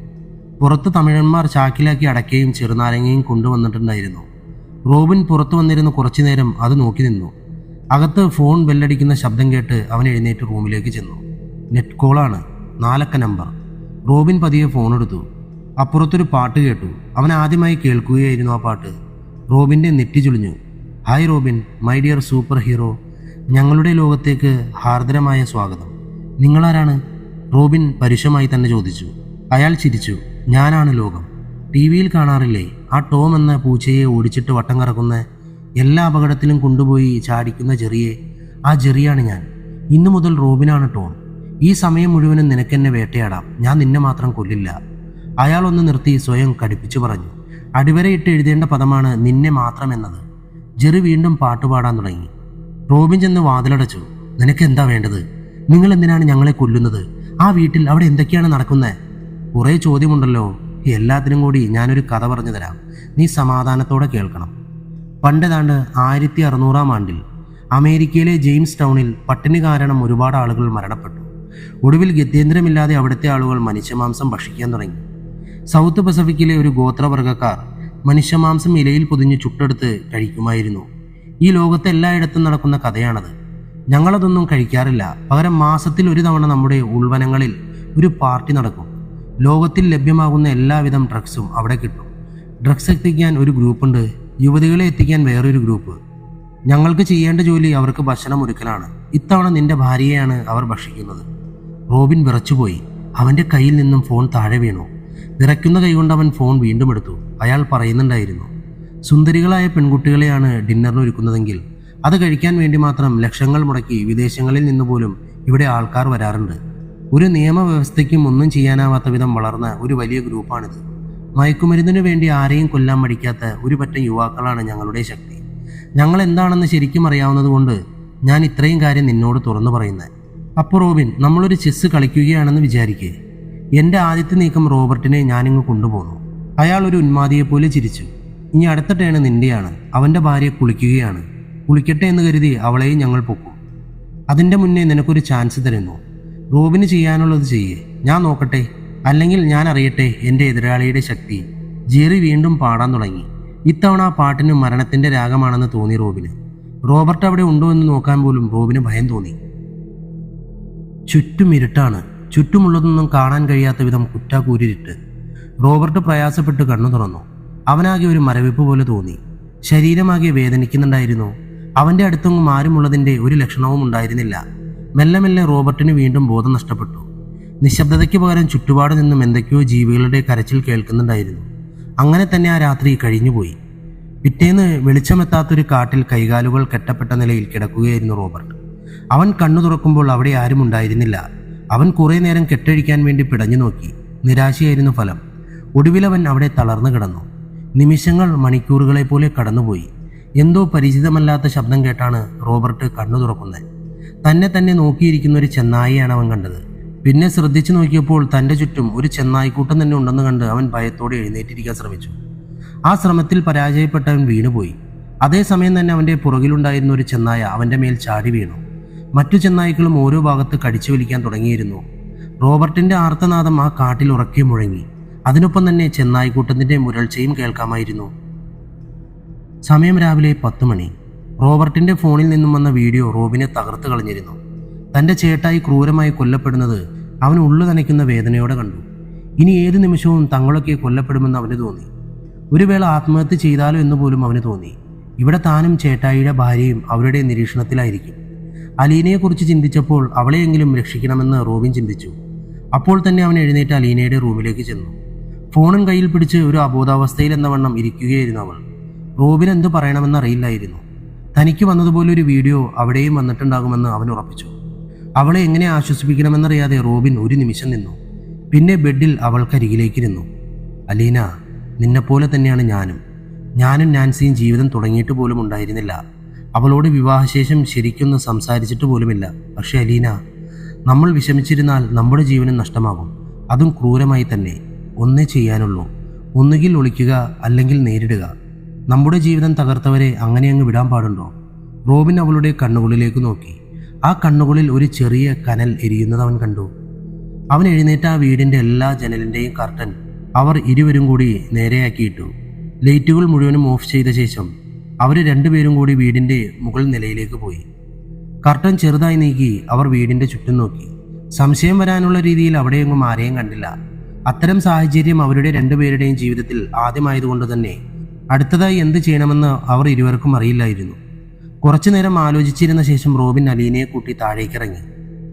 പുറത്ത് തമിഴന്മാർ ചാക്കിലാക്കി അടക്കയും ചെറുനാരങ്ങയും കൊണ്ടുവന്നിട്ടുണ്ടായിരുന്നു. റോബിൻ പുറത്തു വന്നിരുന്ന കുറച്ചു നേരം അത് നോക്കി നിന്നു. അകത്ത് ഫോൺ ബെല്ലടിക്കുന്ന ശബ്ദം കേട്ട് അവൻ എഴുന്നേറ്റ് റൂമിലേക്ക് ചെന്നു. നെറ്റ് കോളാണ്. നാലക്ക നമ്പർ. റോബിൻ പതിയെ ഫോൺ എടുത്തു. അപ്പുറത്തൊരു പാട്ട് കേട്ടു. അവൻ ആദ്യമായി കേൾക്കുകയായിരുന്നു ആ പാട്ട്. റോബിന്റെ നെറ്റി ചുളിഞ്ഞു. Hi Robin my dear super hero. ഞങ്ങളുടെ ലോകത്തേക്ക് ഹാർദരമായ സ്വാഗതം. നിങ്ങളാരാണ്? റോബിൻ പരുഷമായി തന്നെ ചോദിച്ചു. അയാൾ ചിരിച്ചു. ഞാനാണ് ലോകം. ടി വിയിൽ കാണാറില്ലേ? ആ ടോം എന്ന പൂച്ചയെ ഓടിച്ചിട്ട് വട്ടം കറക്കുന്ന എല്ലാ അപകടത്തിലും കൊണ്ടുപോയി ചാടിക്കുന്ന ജെറിയെ. ആ ജെറിയാണ് ഞാൻ. ഇന്നു മുതൽ റോബിനാണ് ടോം. ഈ സമയം മുഴുവനും നിനക്കെന്നെ വേട്ടയാടാം. ഞാൻ നിന്നെ മാത്രം കൊല്ലില്ല. അയാൾ ഒന്ന് നിർത്തി സ്വയം കടുപ്പിച്ചു പറഞ്ഞു. അടിവരയിട്ട് എഴുതേണ്ട പദമാണ് നിന്നെ മാത്രം എന്നത് ജെറി വീണ്ടും പാട്ടുപാടാൻ തുടങ്ങി. റോബിൻ ചെന്ന് വാതിലടച്ചു. നിനക്ക് എന്താ വേണ്ടത്? നിങ്ങൾ എന്തിനാണ് ഞങ്ങളെ കൊല്ലുന്നത്? ആ വീട്ടിൽ അവിടെ എന്തൊക്കെയാണ് നടക്കുന്നത്? കുറേ ചോദ്യമുണ്ടല്ലോ. എല്ലാത്തിനും കൂടി ഞാനൊരു കഥ പറഞ്ഞു തരാം. നീ സമാധാനത്തോടെ കേൾക്കണം. പണ്ടേതാണ്ട് ആയിരത്തി അറുന്നൂറാം ആണ്ടിൽ അമേരിക്കയിലെ ജെയിംസ് ടൗണിൽ പട്ടിണി കാരണം ഒരുപാട് ആളുകൾ മരണപ്പെട്ടു. ഒടുവിൽ ഗത്യന്തരമില്ലാതെ അവിടുത്തെ ആളുകൾ മനുഷ്യമാംസം ഭക്ഷിക്കാൻ തുടങ്ങി. സൗത്ത് പസഫിക്കിലെ ഒരു ഗോത്രവർഗക്കാർ മനുഷ്യമാംസം ഇലയിൽ പൊതിഞ്ഞ് ചുട്ടെടുത്ത് കഴിക്കുമായിരുന്നു. ഈ ലോകത്തെല്ലായിടത്തും നടക്കുന്ന കഥയാണത്. ഞങ്ങളതൊന്നും കഴിക്കാറില്ല. പകരം മാസത്തിൽ ഒരു തവണ നമ്മുടെ ഉൾവനങ്ങളിൽ ഒരു പാർട്ടി നടക്കും. ലോകത്തിൽ ലഭ്യമാകുന്ന എല്ലാവിധം ഡ്രഗ്സും അവിടെ കിട്ടും. ഡ്രഗ്സ് എത്തിക്കാൻ ഒരു ഗ്രൂപ്പുണ്ട്. യുവതികളെ എത്തിക്കാൻ വേറൊരു ഗ്രൂപ്പ്. ഞങ്ങൾക്ക് ചെയ്യേണ്ട ജോലി അവർക്ക് ഭക്ഷണം ഒരുക്കലാണ് ഇത്തവണ നിന്റെ ഭാര്യയാണ് അവർ ഭക്ഷിക്കുന്നത്. റോബിൻ വിറച്ചുപോയി. അവന്റെ കയ്യിൽ നിന്നും ഫോൺ താഴെ വീണു. വിറയ്ക്കുന്ന കൈകൊണ്ട് അവൻ ഫോൺ വീണ്ടും എടുത്തു. അയാൾ പറയുന്നുണ്ടായിരുന്നു സുന്ദരികളായ പെൺകുട്ടികളെയാണ് ഡിന്നറിന് ഒരുക്കുന്നതെങ്കിൽ അത് കഴിക്കാൻ വേണ്ടി മാത്രം ലക്ഷങ്ങൾ മുടക്കി വിദേശങ്ങളിൽ നിന്ന് പോലും ഇവിടെ ആൾക്കാർ വരാറുണ്ട്. ഒരു നിയമവ്യവസ്ഥയ്ക്കും ഒന്നും ചെയ്യാനാവാത്ത വിധം വളർന്ന ഒരു വലിയ ഗ്രൂപ്പാണിത്. മയക്കുമരുന്നിനു വേണ്ടി ആരെയും കൊല്ലാൻ മടിക്കാത്ത ഒരു പറ്റം യുവാക്കളാണ് ഞങ്ങളുടെ ശക്തി. ഞങ്ങൾ എന്താണെന്ന് ശരിക്കും അറിയാവുന്നതുകൊണ്ട് ഞാൻ ഇത്രയും കാര്യം നിന്നോട് തുറന്നു പറയുന്നത് അപ്പോൾ റോബിൻ നമ്മളൊരു ചെസ്സ് കളിക്കുകയാണെന്ന് വിചാരിക്കേ. എന്റെ ആദ്യത്തെ നീക്കം റോബർട്ടിനെ ഞാനിങ്ങ് കൊണ്ടുപോന്നു. അയാൾ ഒരു ഉന്മാദിയെപ്പോലെ ചിരിച്ചു. ഇനി അടുത്ത ടേണ് നിന്റെയാണ്. അവന്റെ ഭാര്യയെ കുളിക്കുകയാണ്. കുളിക്കട്ടെ എന്ന് കരുതി അവളെയും ഞങ്ങൾ പൊക്കും. അതിന്റെ മുന്നേ നിനക്കൊരു ചാൻസ് തരുന്നു. റോബിന് ചെയ്യാനുള്ളത് ചെയ്യേ. ഞാൻ നോക്കട്ടെ. അല്ലെങ്കിൽ ഞാൻ അറിയട്ടെ എന്റെ എതിരാളിയുടെ ശക്തി. ജെറി വീണ്ടും പാടാൻ തുടങ്ങി. ഇത്തവണ ആ പാട്ടിന് മരണത്തിന്റെ രാഗമാണെന്ന് തോന്നി റോബിന്. റോബർട്ട് അവിടെ ഉണ്ടോ എന്ന് നോക്കാൻ പോലും റോബിന് ഭയം തോന്നി. ചുറ്റും ഇരുട്ടാണ്. ചുറ്റുമുള്ളതൊന്നും കാണാൻ കഴിയാത്ത വിധം കുറ്റാക്കൂരിട്ട് റോബർട്ട് പ്രയാസപ്പെട്ട് കണ്ണു തുറന്നു. അവനാകെ ഒരു മരവിപ്പ് പോലെ തോന്നി. ശരീരമാകെ വേദനിക്കുന്നുണ്ടായിരുന്നു. അവന്റെ അടുത്തൊന്നും ആരുമുള്ളതിന്റെ ഒരു ലക്ഷണവും ഉണ്ടായിരുന്നില്ല. മെല്ലെ മെല്ലെ റോബർട്ടിന് വീണ്ടും ബോധം നഷ്ടപ്പെട്ടു. നിശബ്ദതയ്ക്ക് പകരം ചുറ്റുപാട് നിന്നും എന്തൊക്കെയോ ജീവികളുടെ കരച്ചിൽ കേൾക്കുന്നുണ്ടായിരുന്നു. അങ്ങനെ തന്നെ ആ രാത്രി കഴിഞ്ഞുപോയി. പിറ്റേന്ന് വെളിച്ചമെത്താത്തൊരു കാട്ടിൽ കൈകാലുകൾ കെട്ടപ്പെട്ട നിലയിൽ കിടക്കുകയായിരുന്നു റോബർട്ട്. അവൻ കണ്ണു തുറക്കുമ്പോൾ അവിടെ ആരും ഉണ്ടായിരുന്നില്ല. അവൻ കുറേ നേരം കെട്ടഴിക്കാൻ വേണ്ടി പിടഞ്ഞു നോക്കി. നിരാശയായിരുന്നു ഫലം. ഒടുവിലവൻ അവിടെ തളർന്നു കിടന്നു. നിമിഷങ്ങൾ മണിക്കൂറുകളെ പോലെ കടന്നുപോയി. എന്തോ പരിചിതമല്ലാത്ത ശബ്ദം കേട്ടാണ് റോബർട്ട് കണ്ണു തുറക്കുന്നത്. തന്നെ തന്നെ നോക്കിയിരിക്കുന്ന ഒരു ചെന്നായിയാണ് അവൻ കണ്ടത്. പിന്നെ ശ്രദ്ധിച്ചു നോക്കിയപ്പോൾ തന്റെ ചുറ്റും ഒരു ചെന്നായിക്കൂട്ടം തന്നെ ഉണ്ടെന്ന് കണ്ട് അവൻ ഭയത്തോടെ എഴുന്നേറ്റിരിക്കാൻ ശ്രമിച്ചു. ആ ശ്രമത്തിൽ പരാജയപ്പെട്ടവൻ വീണുപോയി. അതേസമയം തന്നെ അവന്റെ പുറകിലുണ്ടായിരുന്ന ഒരു ചെന്നായ അവന്റെ മേൽ ചാടി വീണു. മറ്റു ചെന്നായ്ക്കളും ഓരോ ഭാഗത്ത് കടിച്ചു വലിക്കാൻ തുടങ്ങിയിരുന്നു. റോബർട്ടിന്റെ ആർത്തനാദം ആ കാട്ടിൽ ഉറക്കി മുഴങ്ങി. അതിനൊപ്പം തന്നെ ചെന്നായിക്കൂട്ടത്തിന്റെ മുരൾച്ചയും കേൾക്കാമായിരുന്നു. സമയം രാവിലെ പത്ത് മണി. റോബർട്ടിന്റെ ഫോണിൽ നിന്നും വന്ന വീഡിയോ റോബിനെ തകർത്ത് കളഞ്ഞിരുന്നു. തന്റെ ചേട്ടായി ക്രൂരമായി കൊല്ലപ്പെടുന്നത് അവൻ ഉള്ളു നനയ്ക്കുന്ന വേദനയോടെ കണ്ടു. ഇനി ഏത് നിമിഷവും തങ്ങളൊക്കെ കൊല്ലപ്പെടുമെന്ന് അവന് തോന്നി. ഒരു വേള ആത്മഹത്യ ചെയ്താലോ എന്ന് പോലും അവന് തോന്നി. ഇവിടെ താനും ചേട്ടായിയുടെ ഭാര്യയും അവരുടെ നിരീക്ഷണത്തിലായിരിക്കും. അലീനയെക്കുറിച്ച് ചിന്തിച്ചപ്പോൾ അവളെയെങ്കിലും രക്ഷിക്കണമെന്ന് റോബിൻ ചിന്തിച്ചു. അപ്പോൾ തന്നെ അവൻ എഴുന്നേറ്റ് അലീനയുടെ റൂമിലേക്ക് ചെന്നു. ഫോണും കയ്യിൽ പിടിച്ച് ഒരു അബോധാവസ്ഥയിൽ എന്ന വണ്ണം ഇരിക്കുകയായിരുന്നു അവൾ. റോബിൻ എന്ത് പറയണമെന്ന് അറിയില്ലായിരുന്നു. തനിക്ക് വന്നതുപോലെ ഒരു വീഡിയോ അവിടെയും വന്നിട്ടുണ്ടാകുമെന്ന് അവൻ ഉറപ്പിച്ചു. അവളെ എങ്ങനെ ആശ്വസിപ്പിക്കണമെന്നറിയാതെ റോബിൻ ഒരു നിമിഷം നിന്നു. പിന്നെ ബെഡിൽ അവൾക്കരികിലേക്കിരുന്നു അലീന നിന്നെപ്പോലെ തന്നെയാണ് ഞാനും. ഞാനും നാൻസിയും ജീവിതം തുടങ്ങിയിട്ട് പോലും ഉണ്ടായിരുന്നില്ല. അവളോട് വിവാഹശേഷം ശരിക്കൊന്ന് സംസാരിച്ചിട്ട് പോലുമില്ല. പക്ഷേ അലീന നമ്മൾ വിഷമിച്ചിരുന്നാൽ നമ്മുടെ ജീവനും നഷ്ടമാകും. അതും ക്രൂരമായി തന്നെ. ഒന്നേ ചെയ്യാനുള്ളൂ. ഒന്നുകിൽ ഒളിക്കുക അല്ലെങ്കിൽ നേരിടുക. നമ്മുടെ ജീവിതം തകർത്തവരെ അങ്ങനെ അങ്ങ് വിടാൻ പാടുണ്ടോ? റോബിൻ അവളുടെ കണ്ണുകളിലേക്ക് നോക്കി. ആ കണ്ണുകളിൽ ഒരു ചെറിയ കനൽ എരിയുന്നത് അവൻ കണ്ടു. അവൻ എഴുന്നേറ്റ ആ വീടിന്റെ എല്ലാ ജനലിന്റെയും കർട്ടൻ അവർ ഇരുവരും കൂടി നേരെയാക്കിയിട്ടു. ലൈറ്റുകൾ മുഴുവനും ഓഫ് ചെയ്ത ശേഷം അവർ രണ്ടുപേരും കൂടി വീടിന്റെ മുകൾ നിലയിലേക്ക് പോയി. കർട്ടൻ ചെറുതായി നീക്കി അവർ വീടിന്റെ ചുറ്റും നോക്കി. സംശയം വരാനുള്ള രീതിയിൽ അവിടെയെങ്ങും ആരെയും കണ്ടില്ല. അത്തരം സാഹചര്യം അവരുടെ രണ്ടുപേരുടെയും ജീവിതത്തിൽ ആദ്യമായതുകൊണ്ട് തന്നെ അടുത്തതായി എന്ത് ചെയ്യണമെന്ന് അവർ ഇരുവർക്കും അറിയില്ലായിരുന്നു. കുറച്ചു നേരം ആലോചിച്ചിരുന്ന ശേഷം റോബിൻ അലീനയെ കൂട്ടി താഴേക്കിറങ്ങി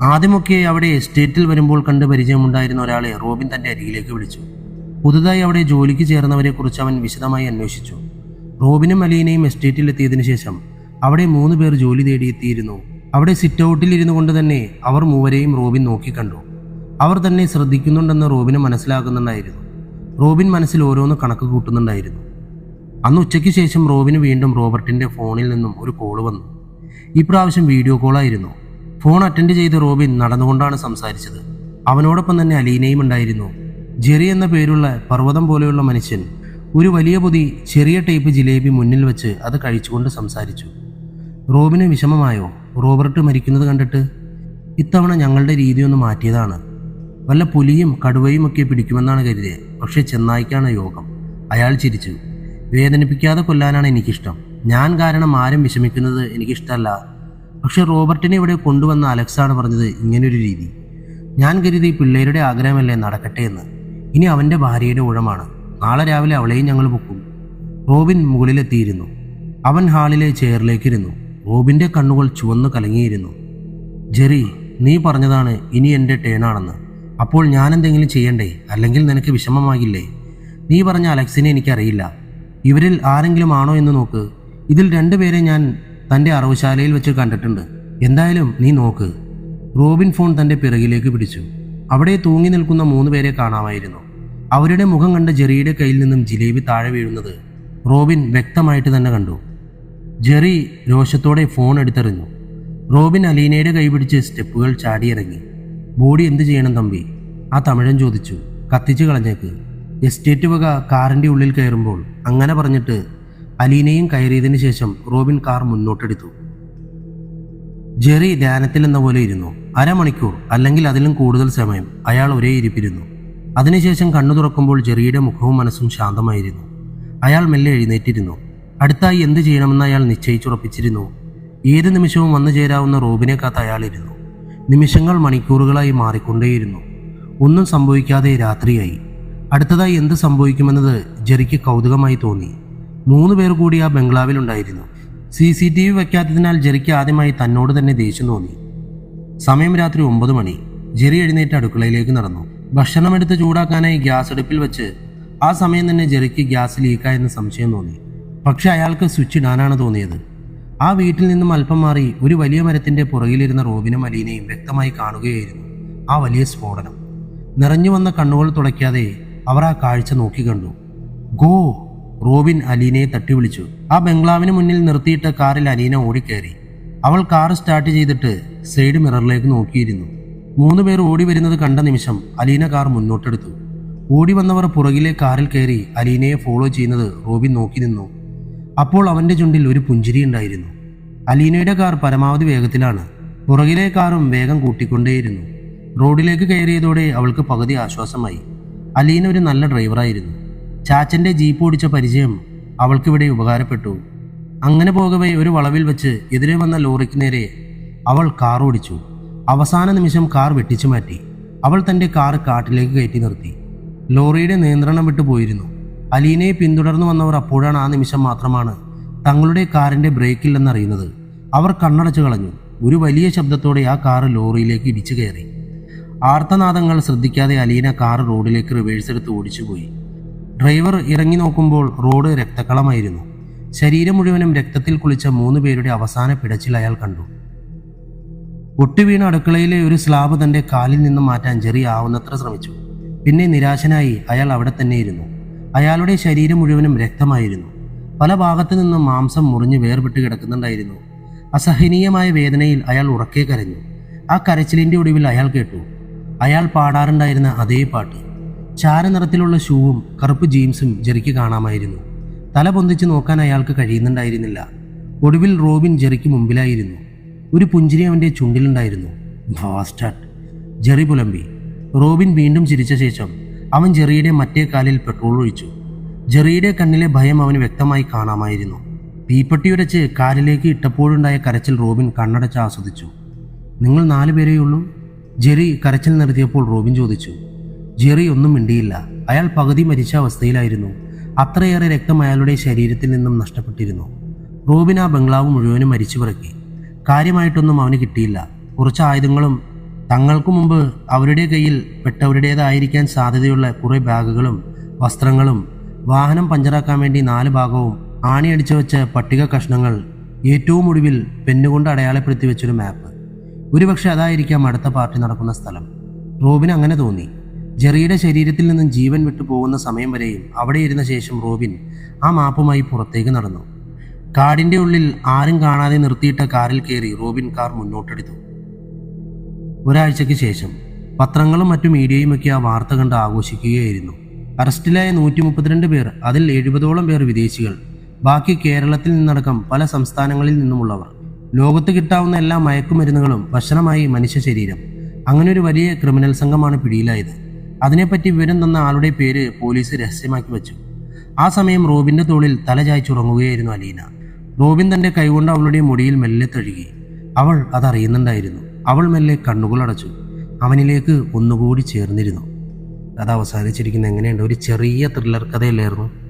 ആദ്യമൊക്കെ അവിടെ എസ്റ്റേറ്റിൽ വരുമ്പോൾ കണ്ട് പരിചയമുണ്ടായിരുന്ന ഒരാളെ റോബിൻ തന്റെ അരികിലേക്ക് വിളിച്ചു. പുതുതായി അവിടെ ജോലിക്ക് ചേർന്നവരെ കുറിച്ച് അവൻ വിശദമായി അന്വേഷിച്ചു. റോബിനും അലീനയും എസ്റ്റേറ്റിൽ എത്തിയതിനു ശേഷം അവിടെ മൂന്ന് പേർ ജോലി തേടിയെത്തിയിരുന്നു അവിടെ സിറ്റ് ഔട്ടിൽ ഇരുന്നു കൊണ്ട് തന്നെ അവർ മൂവരെയും റോബിൻ നോക്കിക്കണ്ടു അവർ തന്നെ ശ്രദ്ധിക്കുന്നുണ്ടെന്ന് റോബിന് മനസ്സിലാകുന്നുണ്ടായിരുന്നു. റോബിൻ മനസ്സിൽ ഓരോന്ന് കണക്ക് കൂട്ടുന്നുണ്ടായിരുന്നു. അന്ന് ഉച്ചയ്ക്ക് ശേഷം റോബിന് വീണ്ടും റോബർട്ടിന്റെ ഫോണിൽ നിന്നും ഒരു കോൾ വന്നു. ഇപ്രാവശ്യം വീഡിയോ കോളായിരുന്നു. ഫോൺ അറ്റൻഡ് ചെയ്ത് റോബിൻ നടന്നുകൊണ്ടാണ് സംസാരിച്ചത്. അവനോടൊപ്പം തന്നെ അലീനയും ഉണ്ടായിരുന്നു. ജെറി എന്ന പേരുള്ള പർവതം പോലെയുള്ള മനുഷ്യൻ ഒരു വലിയ പൊതി ചെറിയ ടൈപ്പ് ജിലേബി മുന്നിൽ വെച്ച് അത് കഴിച്ചുകൊണ്ട് സംസാരിച്ചു. റോബിന് വിഷമമായോ? റോബർട്ട് മരിക്കുന്നത് കണ്ടിട്ട്? ഇത്തവണ ഞങ്ങളുടെ രീതി ഒന്ന് മാറ്റിയതാണ്. വല്ല പുലിയും കടുവയും ഒക്കെ പിടിക്കുമെന്നാണ് കരുതിയത് പക്ഷേ ചെന്നായിക്കാണ് യോഗം. അയാൾ ചിരിച്ചു. വേദനിപ്പിക്കാതെ കൊല്ലാനാണ് എനിക്കിഷ്ടം. ഞാൻ കാരണം ആരും വിഷമിക്കുന്നത് എനിക്കിഷ്ടമല്ല പക്ഷെ റോബർട്ടിനെ ഇവിടെ കൊണ്ടുവന്ന അലക്സാണ് പറഞ്ഞത് ഇങ്ങനൊരു രീതി. ഞാൻ കരുതി പിള്ളേരുടെ ആഗ്രഹമല്ലേ നടക്കട്ടെ എന്ന്. ഇനി അവന്റെ ഭാര്യയുടെ ഊഴമാണ്. നാളെ രാവിലെ അവളെയും ഞങ്ങൾ പൊക്കും. റോബിൻ മുകളിലെത്തിയിരുന്നു. അവൻ ഹാളിലെ ചെയറിലേക്കിരുന്നു. റോബിന്റെ കണ്ണുകൾ ചുവന്നു കലങ്ങിയിരുന്നു. ജെറി നീ പറഞ്ഞതാണ് ഇനി എന്റെ ടേണാണെന്ന് അപ്പോൾ ഞാൻ എന്തെങ്കിലും ചെയ്യണ്ടേ? അല്ലെങ്കിൽ നിനക്ക് വിഷമമാകില്ലേ? നീ പറഞ്ഞ അലക്സിനെ എനിക്കറിയില്ല. ഇവരിൽ ആരെങ്കിലും ആണോ എന്ന് നോക്ക്. ഇതിൽ രണ്ടുപേരെ ഞാൻ തന്റെ അറവുശാലയിൽ വെച്ച് കണ്ടിട്ടുണ്ട്. എന്തായാലും നീ നോക്ക്. റോബിൻ ഫോൺ തന്റെ പിറകിലേക്ക് പിടിച്ചു. അവിടെ തൂങ്ങി നിൽക്കുന്ന മൂന്ന് പേരെ കാണാമായിരുന്നു. അവരുടെ മുഖം കണ്ട ജെറിയുടെ കയ്യിൽ നിന്നും ജിലേബി താഴെ വീഴുന്നത് റോബിൻ വ്യക്തമായിട്ട് തന്നെ കണ്ടു. ജെറി രോഷത്തോടെ ഫോൺ എടുത്തെറിഞ്ഞു. റോബിൻ അലീനയുടെ കൈ പിടിച്ച് സ്റ്റെപ്പുകൾ ചാടിയിറങ്ങി. ബോഡി എന്ത് ചെയ്യണം തമ്പി? ആ തമിഴൻ ചോദിച്ചു. കത്തിച്ചു കളഞ്ഞേക്ക്. എസ്റ്റേറ്റ് വക കാറിന്റെ ഉള്ളിൽ കയറുമ്പോൾ അങ്ങനെ പറഞ്ഞിട്ട് അലീനയും കയറിയതിന് ശേഷം റോബിൻ കാർ മുന്നോട്ടെടുത്തു. ജെറി ധ്യാനത്തിൽ എന്ന പോലെ ഇരുന്നു. അരമണിക്കൂർ അല്ലെങ്കിൽ അതിലും കൂടുതൽ സമയം അയാൾ ഒരേ ഇരിപ്പിരുന്നു. അതിനുശേഷം കണ്ണു തുറക്കുമ്പോൾ ജെറിയുടെ മുഖവും മനസ്സും ശാന്തമായിരുന്നു. അയാൾ മെല്ലെ എഴുന്നേറ്റിരുന്നു. അടുത്തായി എന്ത് ചെയ്യണമെന്ന് അയാൾ നിശ്ചയിച്ചുറപ്പിച്ചിരുന്നു. ഏത് നിമിഷവും വന്നു ചേരാവുന്ന റോബിനെ കാത്ത് അയാളിരുന്നു. നിമിഷങ്ങൾ മണിക്കൂറുകളായി മാറിക്കൊണ്ടേയിരുന്നു. ഒന്നും സംഭവിക്കാതെ രാത്രിയായി. അടുത്തതായി എന്ത് സംഭവിക്കുമെന്നത് ജെറിക്ക് കൗതുകമായി തോന്നി. മൂന്ന് പേർ കൂടി ആ ബംഗ്ലാവിലുണ്ടായിരുന്നു സി സി ടി വി വയ്ക്കാത്തതിനാൽ ജെറിക്ക് ആദ്യമായി തന്നോട് തന്നെ ദേഷ്യം തോന്നി. സമയം രാത്രി ഒമ്പത് മണി. ജെറി എഴുന്നേറ്റ് അടുക്കളയിലേക്ക് നടന്നു. ഭക്ഷണമെടുത്ത് ചൂടാക്കാനായി ഗ്യാസ് അടുപ്പിൽ വെച്ച് ആ സമയം തന്നെ ജെറിക്ക് ഗ്യാസ് ലീക്കായെന്ന് സംശയം തോന്നി. പക്ഷെ അയാൾക്ക് സ്വിച്ച് ഇടാനാണ് തോന്നിയത്. ആ വീട്ടിൽ നിന്നും അല്പം മാറി ഒരു വലിയ മരത്തിന്റെ പുറകിലിരുന്ന റോബിനും അലീനയും വ്യക്തമായി കാണുകയായിരുന്നു. ആ വലിയ സ്ഫോടനം. നിറഞ്ഞു വന്ന കണ്ണുകൾ തുടയ്ക്കാതെ അവർ ആ കാഴ്ച നോക്കിക്കണ്ടു ഗോ റോബിൻ അലീനയെ തട്ടി വിളിച്ചു ആ ബംഗ്ലാവിന് മുന്നിൽ നിർത്തിയിട്ട കാറിൽ അലീന ഓടിക്കയറി. അവൾ കാർ സ്റ്റാർട്ട് ചെയ്തിട്ട് സൈഡ് മിററിലേക്ക് നോക്കിയിരുന്നു. മൂന്ന് പേർ ഓടി വരുന്നത് കണ്ട നിമിഷം അലീന കാർ മുന്നോട്ടെടുത്തു. ഓടി വന്നവർ പുറകിലെ കാറിൽ കയറി അലീനയെ ഫോളോ ചെയ്യുന്നത് റോബിൻ നോക്കി നിന്നു. അപ്പോൾ അവന്റെ ചുണ്ടിൽ ഒരു പുഞ്ചിരി ഉണ്ടായിരുന്നു. അലീനയുടെ കാർ പരമാവധി വേഗത്തിലാണ്. പുറകിലെ കാറും വേഗം കൂട്ടിക്കൊണ്ടേയിരുന്നു. റോഡിലേക്ക് കയറിയതോടെ അവൾക്ക് പകുതി ആശ്വാസമായി. അലീന ഒരു നല്ല ഡ്രൈവറായിരുന്നു ചാച്ചന്റെ ജീപ്പ് ഓടിച്ച പരിചയം അവൾക്കിവിടെ ഉപകാരപ്പെട്ടു. അങ്ങനെ പോകവേ ഒരു വളവിൽ വെച്ച് എതിരെ വന്ന ലോറിക്ക് നേരെ അവൾ കാർ ഓടിച്ചു. അവസാന നിമിഷം കാർ വെട്ടിച്ചു മാറ്റി. അവൾ തന്റെ കാർ കാട്ടിലേക്ക് കയറ്റി നിർത്തി. ലോറിയുടെ നിയന്ത്രണം വിട്ടു പോയിരുന്നു. അലീനയെ പിന്തുടർന്നു വന്നവർ അപ്പോഴാണ് ആ നിമിഷം മാത്രമാണ് തങ്ങളുടെ കാറിന്റെ ബ്രേക്കില്ലെന്നറിയുന്നത് അവർ കണ്ണടച്ചു കളഞ്ഞു. ഒരു വലിയ ശബ്ദത്തോടെ ആ കാറ് ലോറിയിലേക്ക് ഇടിച്ചു കയറി. ആർത്തനാദങ്ങൾ ശ്രദ്ധിക്കാതെ അലീന കാർ റോഡിലേക്ക് റിവേഴ്സ് എടുത്ത് ഓടിച്ചുപോയി. ഡ്രൈവർ ഇറങ്ങി നോക്കുമ്പോൾ റോഡ് രക്തക്കളമായിരുന്നു. ശരീരം മുഴുവനും രക്തത്തിൽ കുളിച്ച മൂന്ന് പേരുടെ അവസാന പിടച്ചിൽ അയാൾ കണ്ടു. ഒട്ടുവീണ അടുക്കളയിലെ ഒരു സ്ലാബ് തന്റെ കാലിൽ നിന്ന് മാറ്റാൻ ജെറി ആവുന്നത്ര ശ്രമിച്ചു. പിന്നെ നിരാശനായി അയാൾ അവിടെ തന്നെ ഇരുന്നു. അയാളുടെ ശരീരം മുഴുവനും രക്തമായിരുന്നു. പല ഭാഗത്തു നിന്നും മാംസം മുറിഞ്ഞ് വേർപെട്ട് കിടക്കുന്നുണ്ടായിരുന്നു. അസഹനീയമായ വേദനയിൽ അയാൾ ഉറക്കെ കരഞ്ഞു. ആ കരച്ചിലിന്റെ ഒടുവിൽ അയാൾ കേട്ടു. അയാൾ പാടാറുണ്ടായിരുന്ന അതേ പാട്ട്. ചാരനിറത്തിലുള്ള ഷൂവും കറുപ്പ് ജീൻസും ജെറിക്ക് കാണാമായിരുന്നു. തല പൊന്തിച്ച് നോക്കാൻ അയാൾക്ക് കഴിയുന്നുണ്ടായിരുന്നില്ല. ഒടുവിൽ റോബിൻ ജെറിക്ക് മുമ്പിലായിരുന്നു. ഒരു പുഞ്ചിരി അവന്റെ ചുണ്ടിലുണ്ടായിരുന്നു. ബാസ്റ്റാർഡ് ജെറി പുലമ്പി. റോബിൻ വീണ്ടും ചിരിച്ച ശേഷം അവൻ ജെറിയുടെ മറ്റേ കാലിൽ പെട്രോൾ ഒഴിച്ചു. ജെറിയുടെ കണ്ണിലെ ഭയം അവന് വ്യക്തമായി കാണാമായിരുന്നു. തീപ്പെട്ടിയുരച്ച് കാലിലേക്ക് ഇട്ടപ്പോഴുണ്ടായ കരച്ചിൽ റോബിൻ കണ്ണടച്ച് ആസ്വദിച്ചു. നിങ്ങൾ നാലു പേരെയുള്ളൂ? ജെറി കരച്ചിൽ നിർത്തിയപ്പോൾ റോബിൻ ചോദിച്ചു ജെറി ഒന്നും മിണ്ടിയില്ല. അയാൾ പകുതി മരിച്ച അവസ്ഥയിലായിരുന്നു. അത്രയേറെ രക്തം അയാളുടെ ശരീരത്തിൽ നിന്നും നഷ്ടപ്പെട്ടിരുന്നു. റോബിൻ ആ ബംഗ്ലാവ് മുഴുവനും മരിച്ചു പിറക്കി. കാര്യമായിട്ടൊന്നും അവന് കിട്ടിയില്ല. കുറച്ച് ആയുധങ്ങളും തങ്ങൾക്ക് മുമ്പ് അവരുടെ കയ്യിൽ പെട്ടവരുടേതായിരിക്കാൻ സാധ്യതയുള്ള കുറേ ബാഗുകളും വസ്ത്രങ്ങളും വാഹനം പഞ്ചറാക്കാൻ വേണ്ടി നാല് ഭാഗവും ആണിയടിച്ചു വെച്ച പട്ടിക കഷ്ണങ്ങൾ ഏറ്റവും ഒടുവിൽ പെന്നുകൊണ്ട് അടയാളപ്പെടുത്തി വെച്ചൊരു മാപ്പ്. ഒരുപക്ഷെ അതായിരിക്കാം അടുത്ത പാർട്ടി നടക്കുന്ന സ്ഥലം. റോബിൻ അങ്ങനെ തോന്നി. ജെറിയുടെ ശരീരത്തിൽ നിന്നും ജീവൻ വിട്ടു പോകുന്ന സമയം വരെയും അവിടെ ഇരുന്ന ശേഷം റോബിൻ ആ മാപ്പുമായി പുറത്തേക്ക് നടന്നു. കാടിന്റെ ഉള്ളിൽ ആരും കാണാതെ നിർത്തിയിട്ട കാറിൽ കയറി റോബിൻ കാർ മുന്നോട്ടെടുത്തു. ഒരാഴ്ചയ്ക്ക് ശേഷം പത്രങ്ങളും മറ്റു മീഡിയയുമൊക്കെ ആ വാർത്ത കണ്ട് ആഘോഷിക്കുകയായിരുന്നു. അറസ്റ്റിലായ നൂറ്റി മുപ്പത്തിരണ്ട് പേർ അതിൽ എഴുപതോളം പേർ വിദേശികൾ. ബാക്കി കേരളത്തിൽ നിന്നടക്കം പല സംസ്ഥാനങ്ങളിൽ നിന്നുമുള്ളവർ. ലോകത്ത് കിട്ടാവുന്ന എല്ലാ മയക്കുമരുന്നുകളും ഭക്ഷണമായി മനുഷ്യ ശരീരം. അങ്ങനെ ഒരു വലിയ ക്രിമിനൽ സംഘമാണ് പിടിയിലായത്. അതിനെപ്പറ്റി വിവരം തന്ന ആളുടെ പേര് പോലീസ് രഹസ്യമാക്കി വെച്ചു. ആ സമയം റോബിന്റെ തോളിൽ തല ചായ്ച്ചുറങ്ങുകയായിരുന്നു അലീന. റോബിൻ തന്റെ കൈകൊണ്ട് അവളുടെ മുടിയിൽ മെല്ലെ തഴുകി. അവൾ അതറിയുന്നുണ്ടായിരുന്നു. അവൾ മെല്ലെ കണ്ണുകൾ അടച്ചു. അവനിലേക്ക് ഒന്നുകൂടി ചേർന്നിരുന്നു. അത് അവസാനിച്ചിരിക്കുന്നത് എങ്ങനെയുണ്ട്? ഒരു ചെറിയ ത്രില്ലർ കഥയല്ലായിരുന്നു?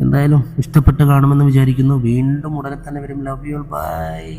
എന്തായാലും ഇഷ്ടപ്പെട്ട് കാണുമെന്ന് വിചാരിക്കുന്നു. വീണ്ടും ഉടനെ തന്നെ വരും. Love you by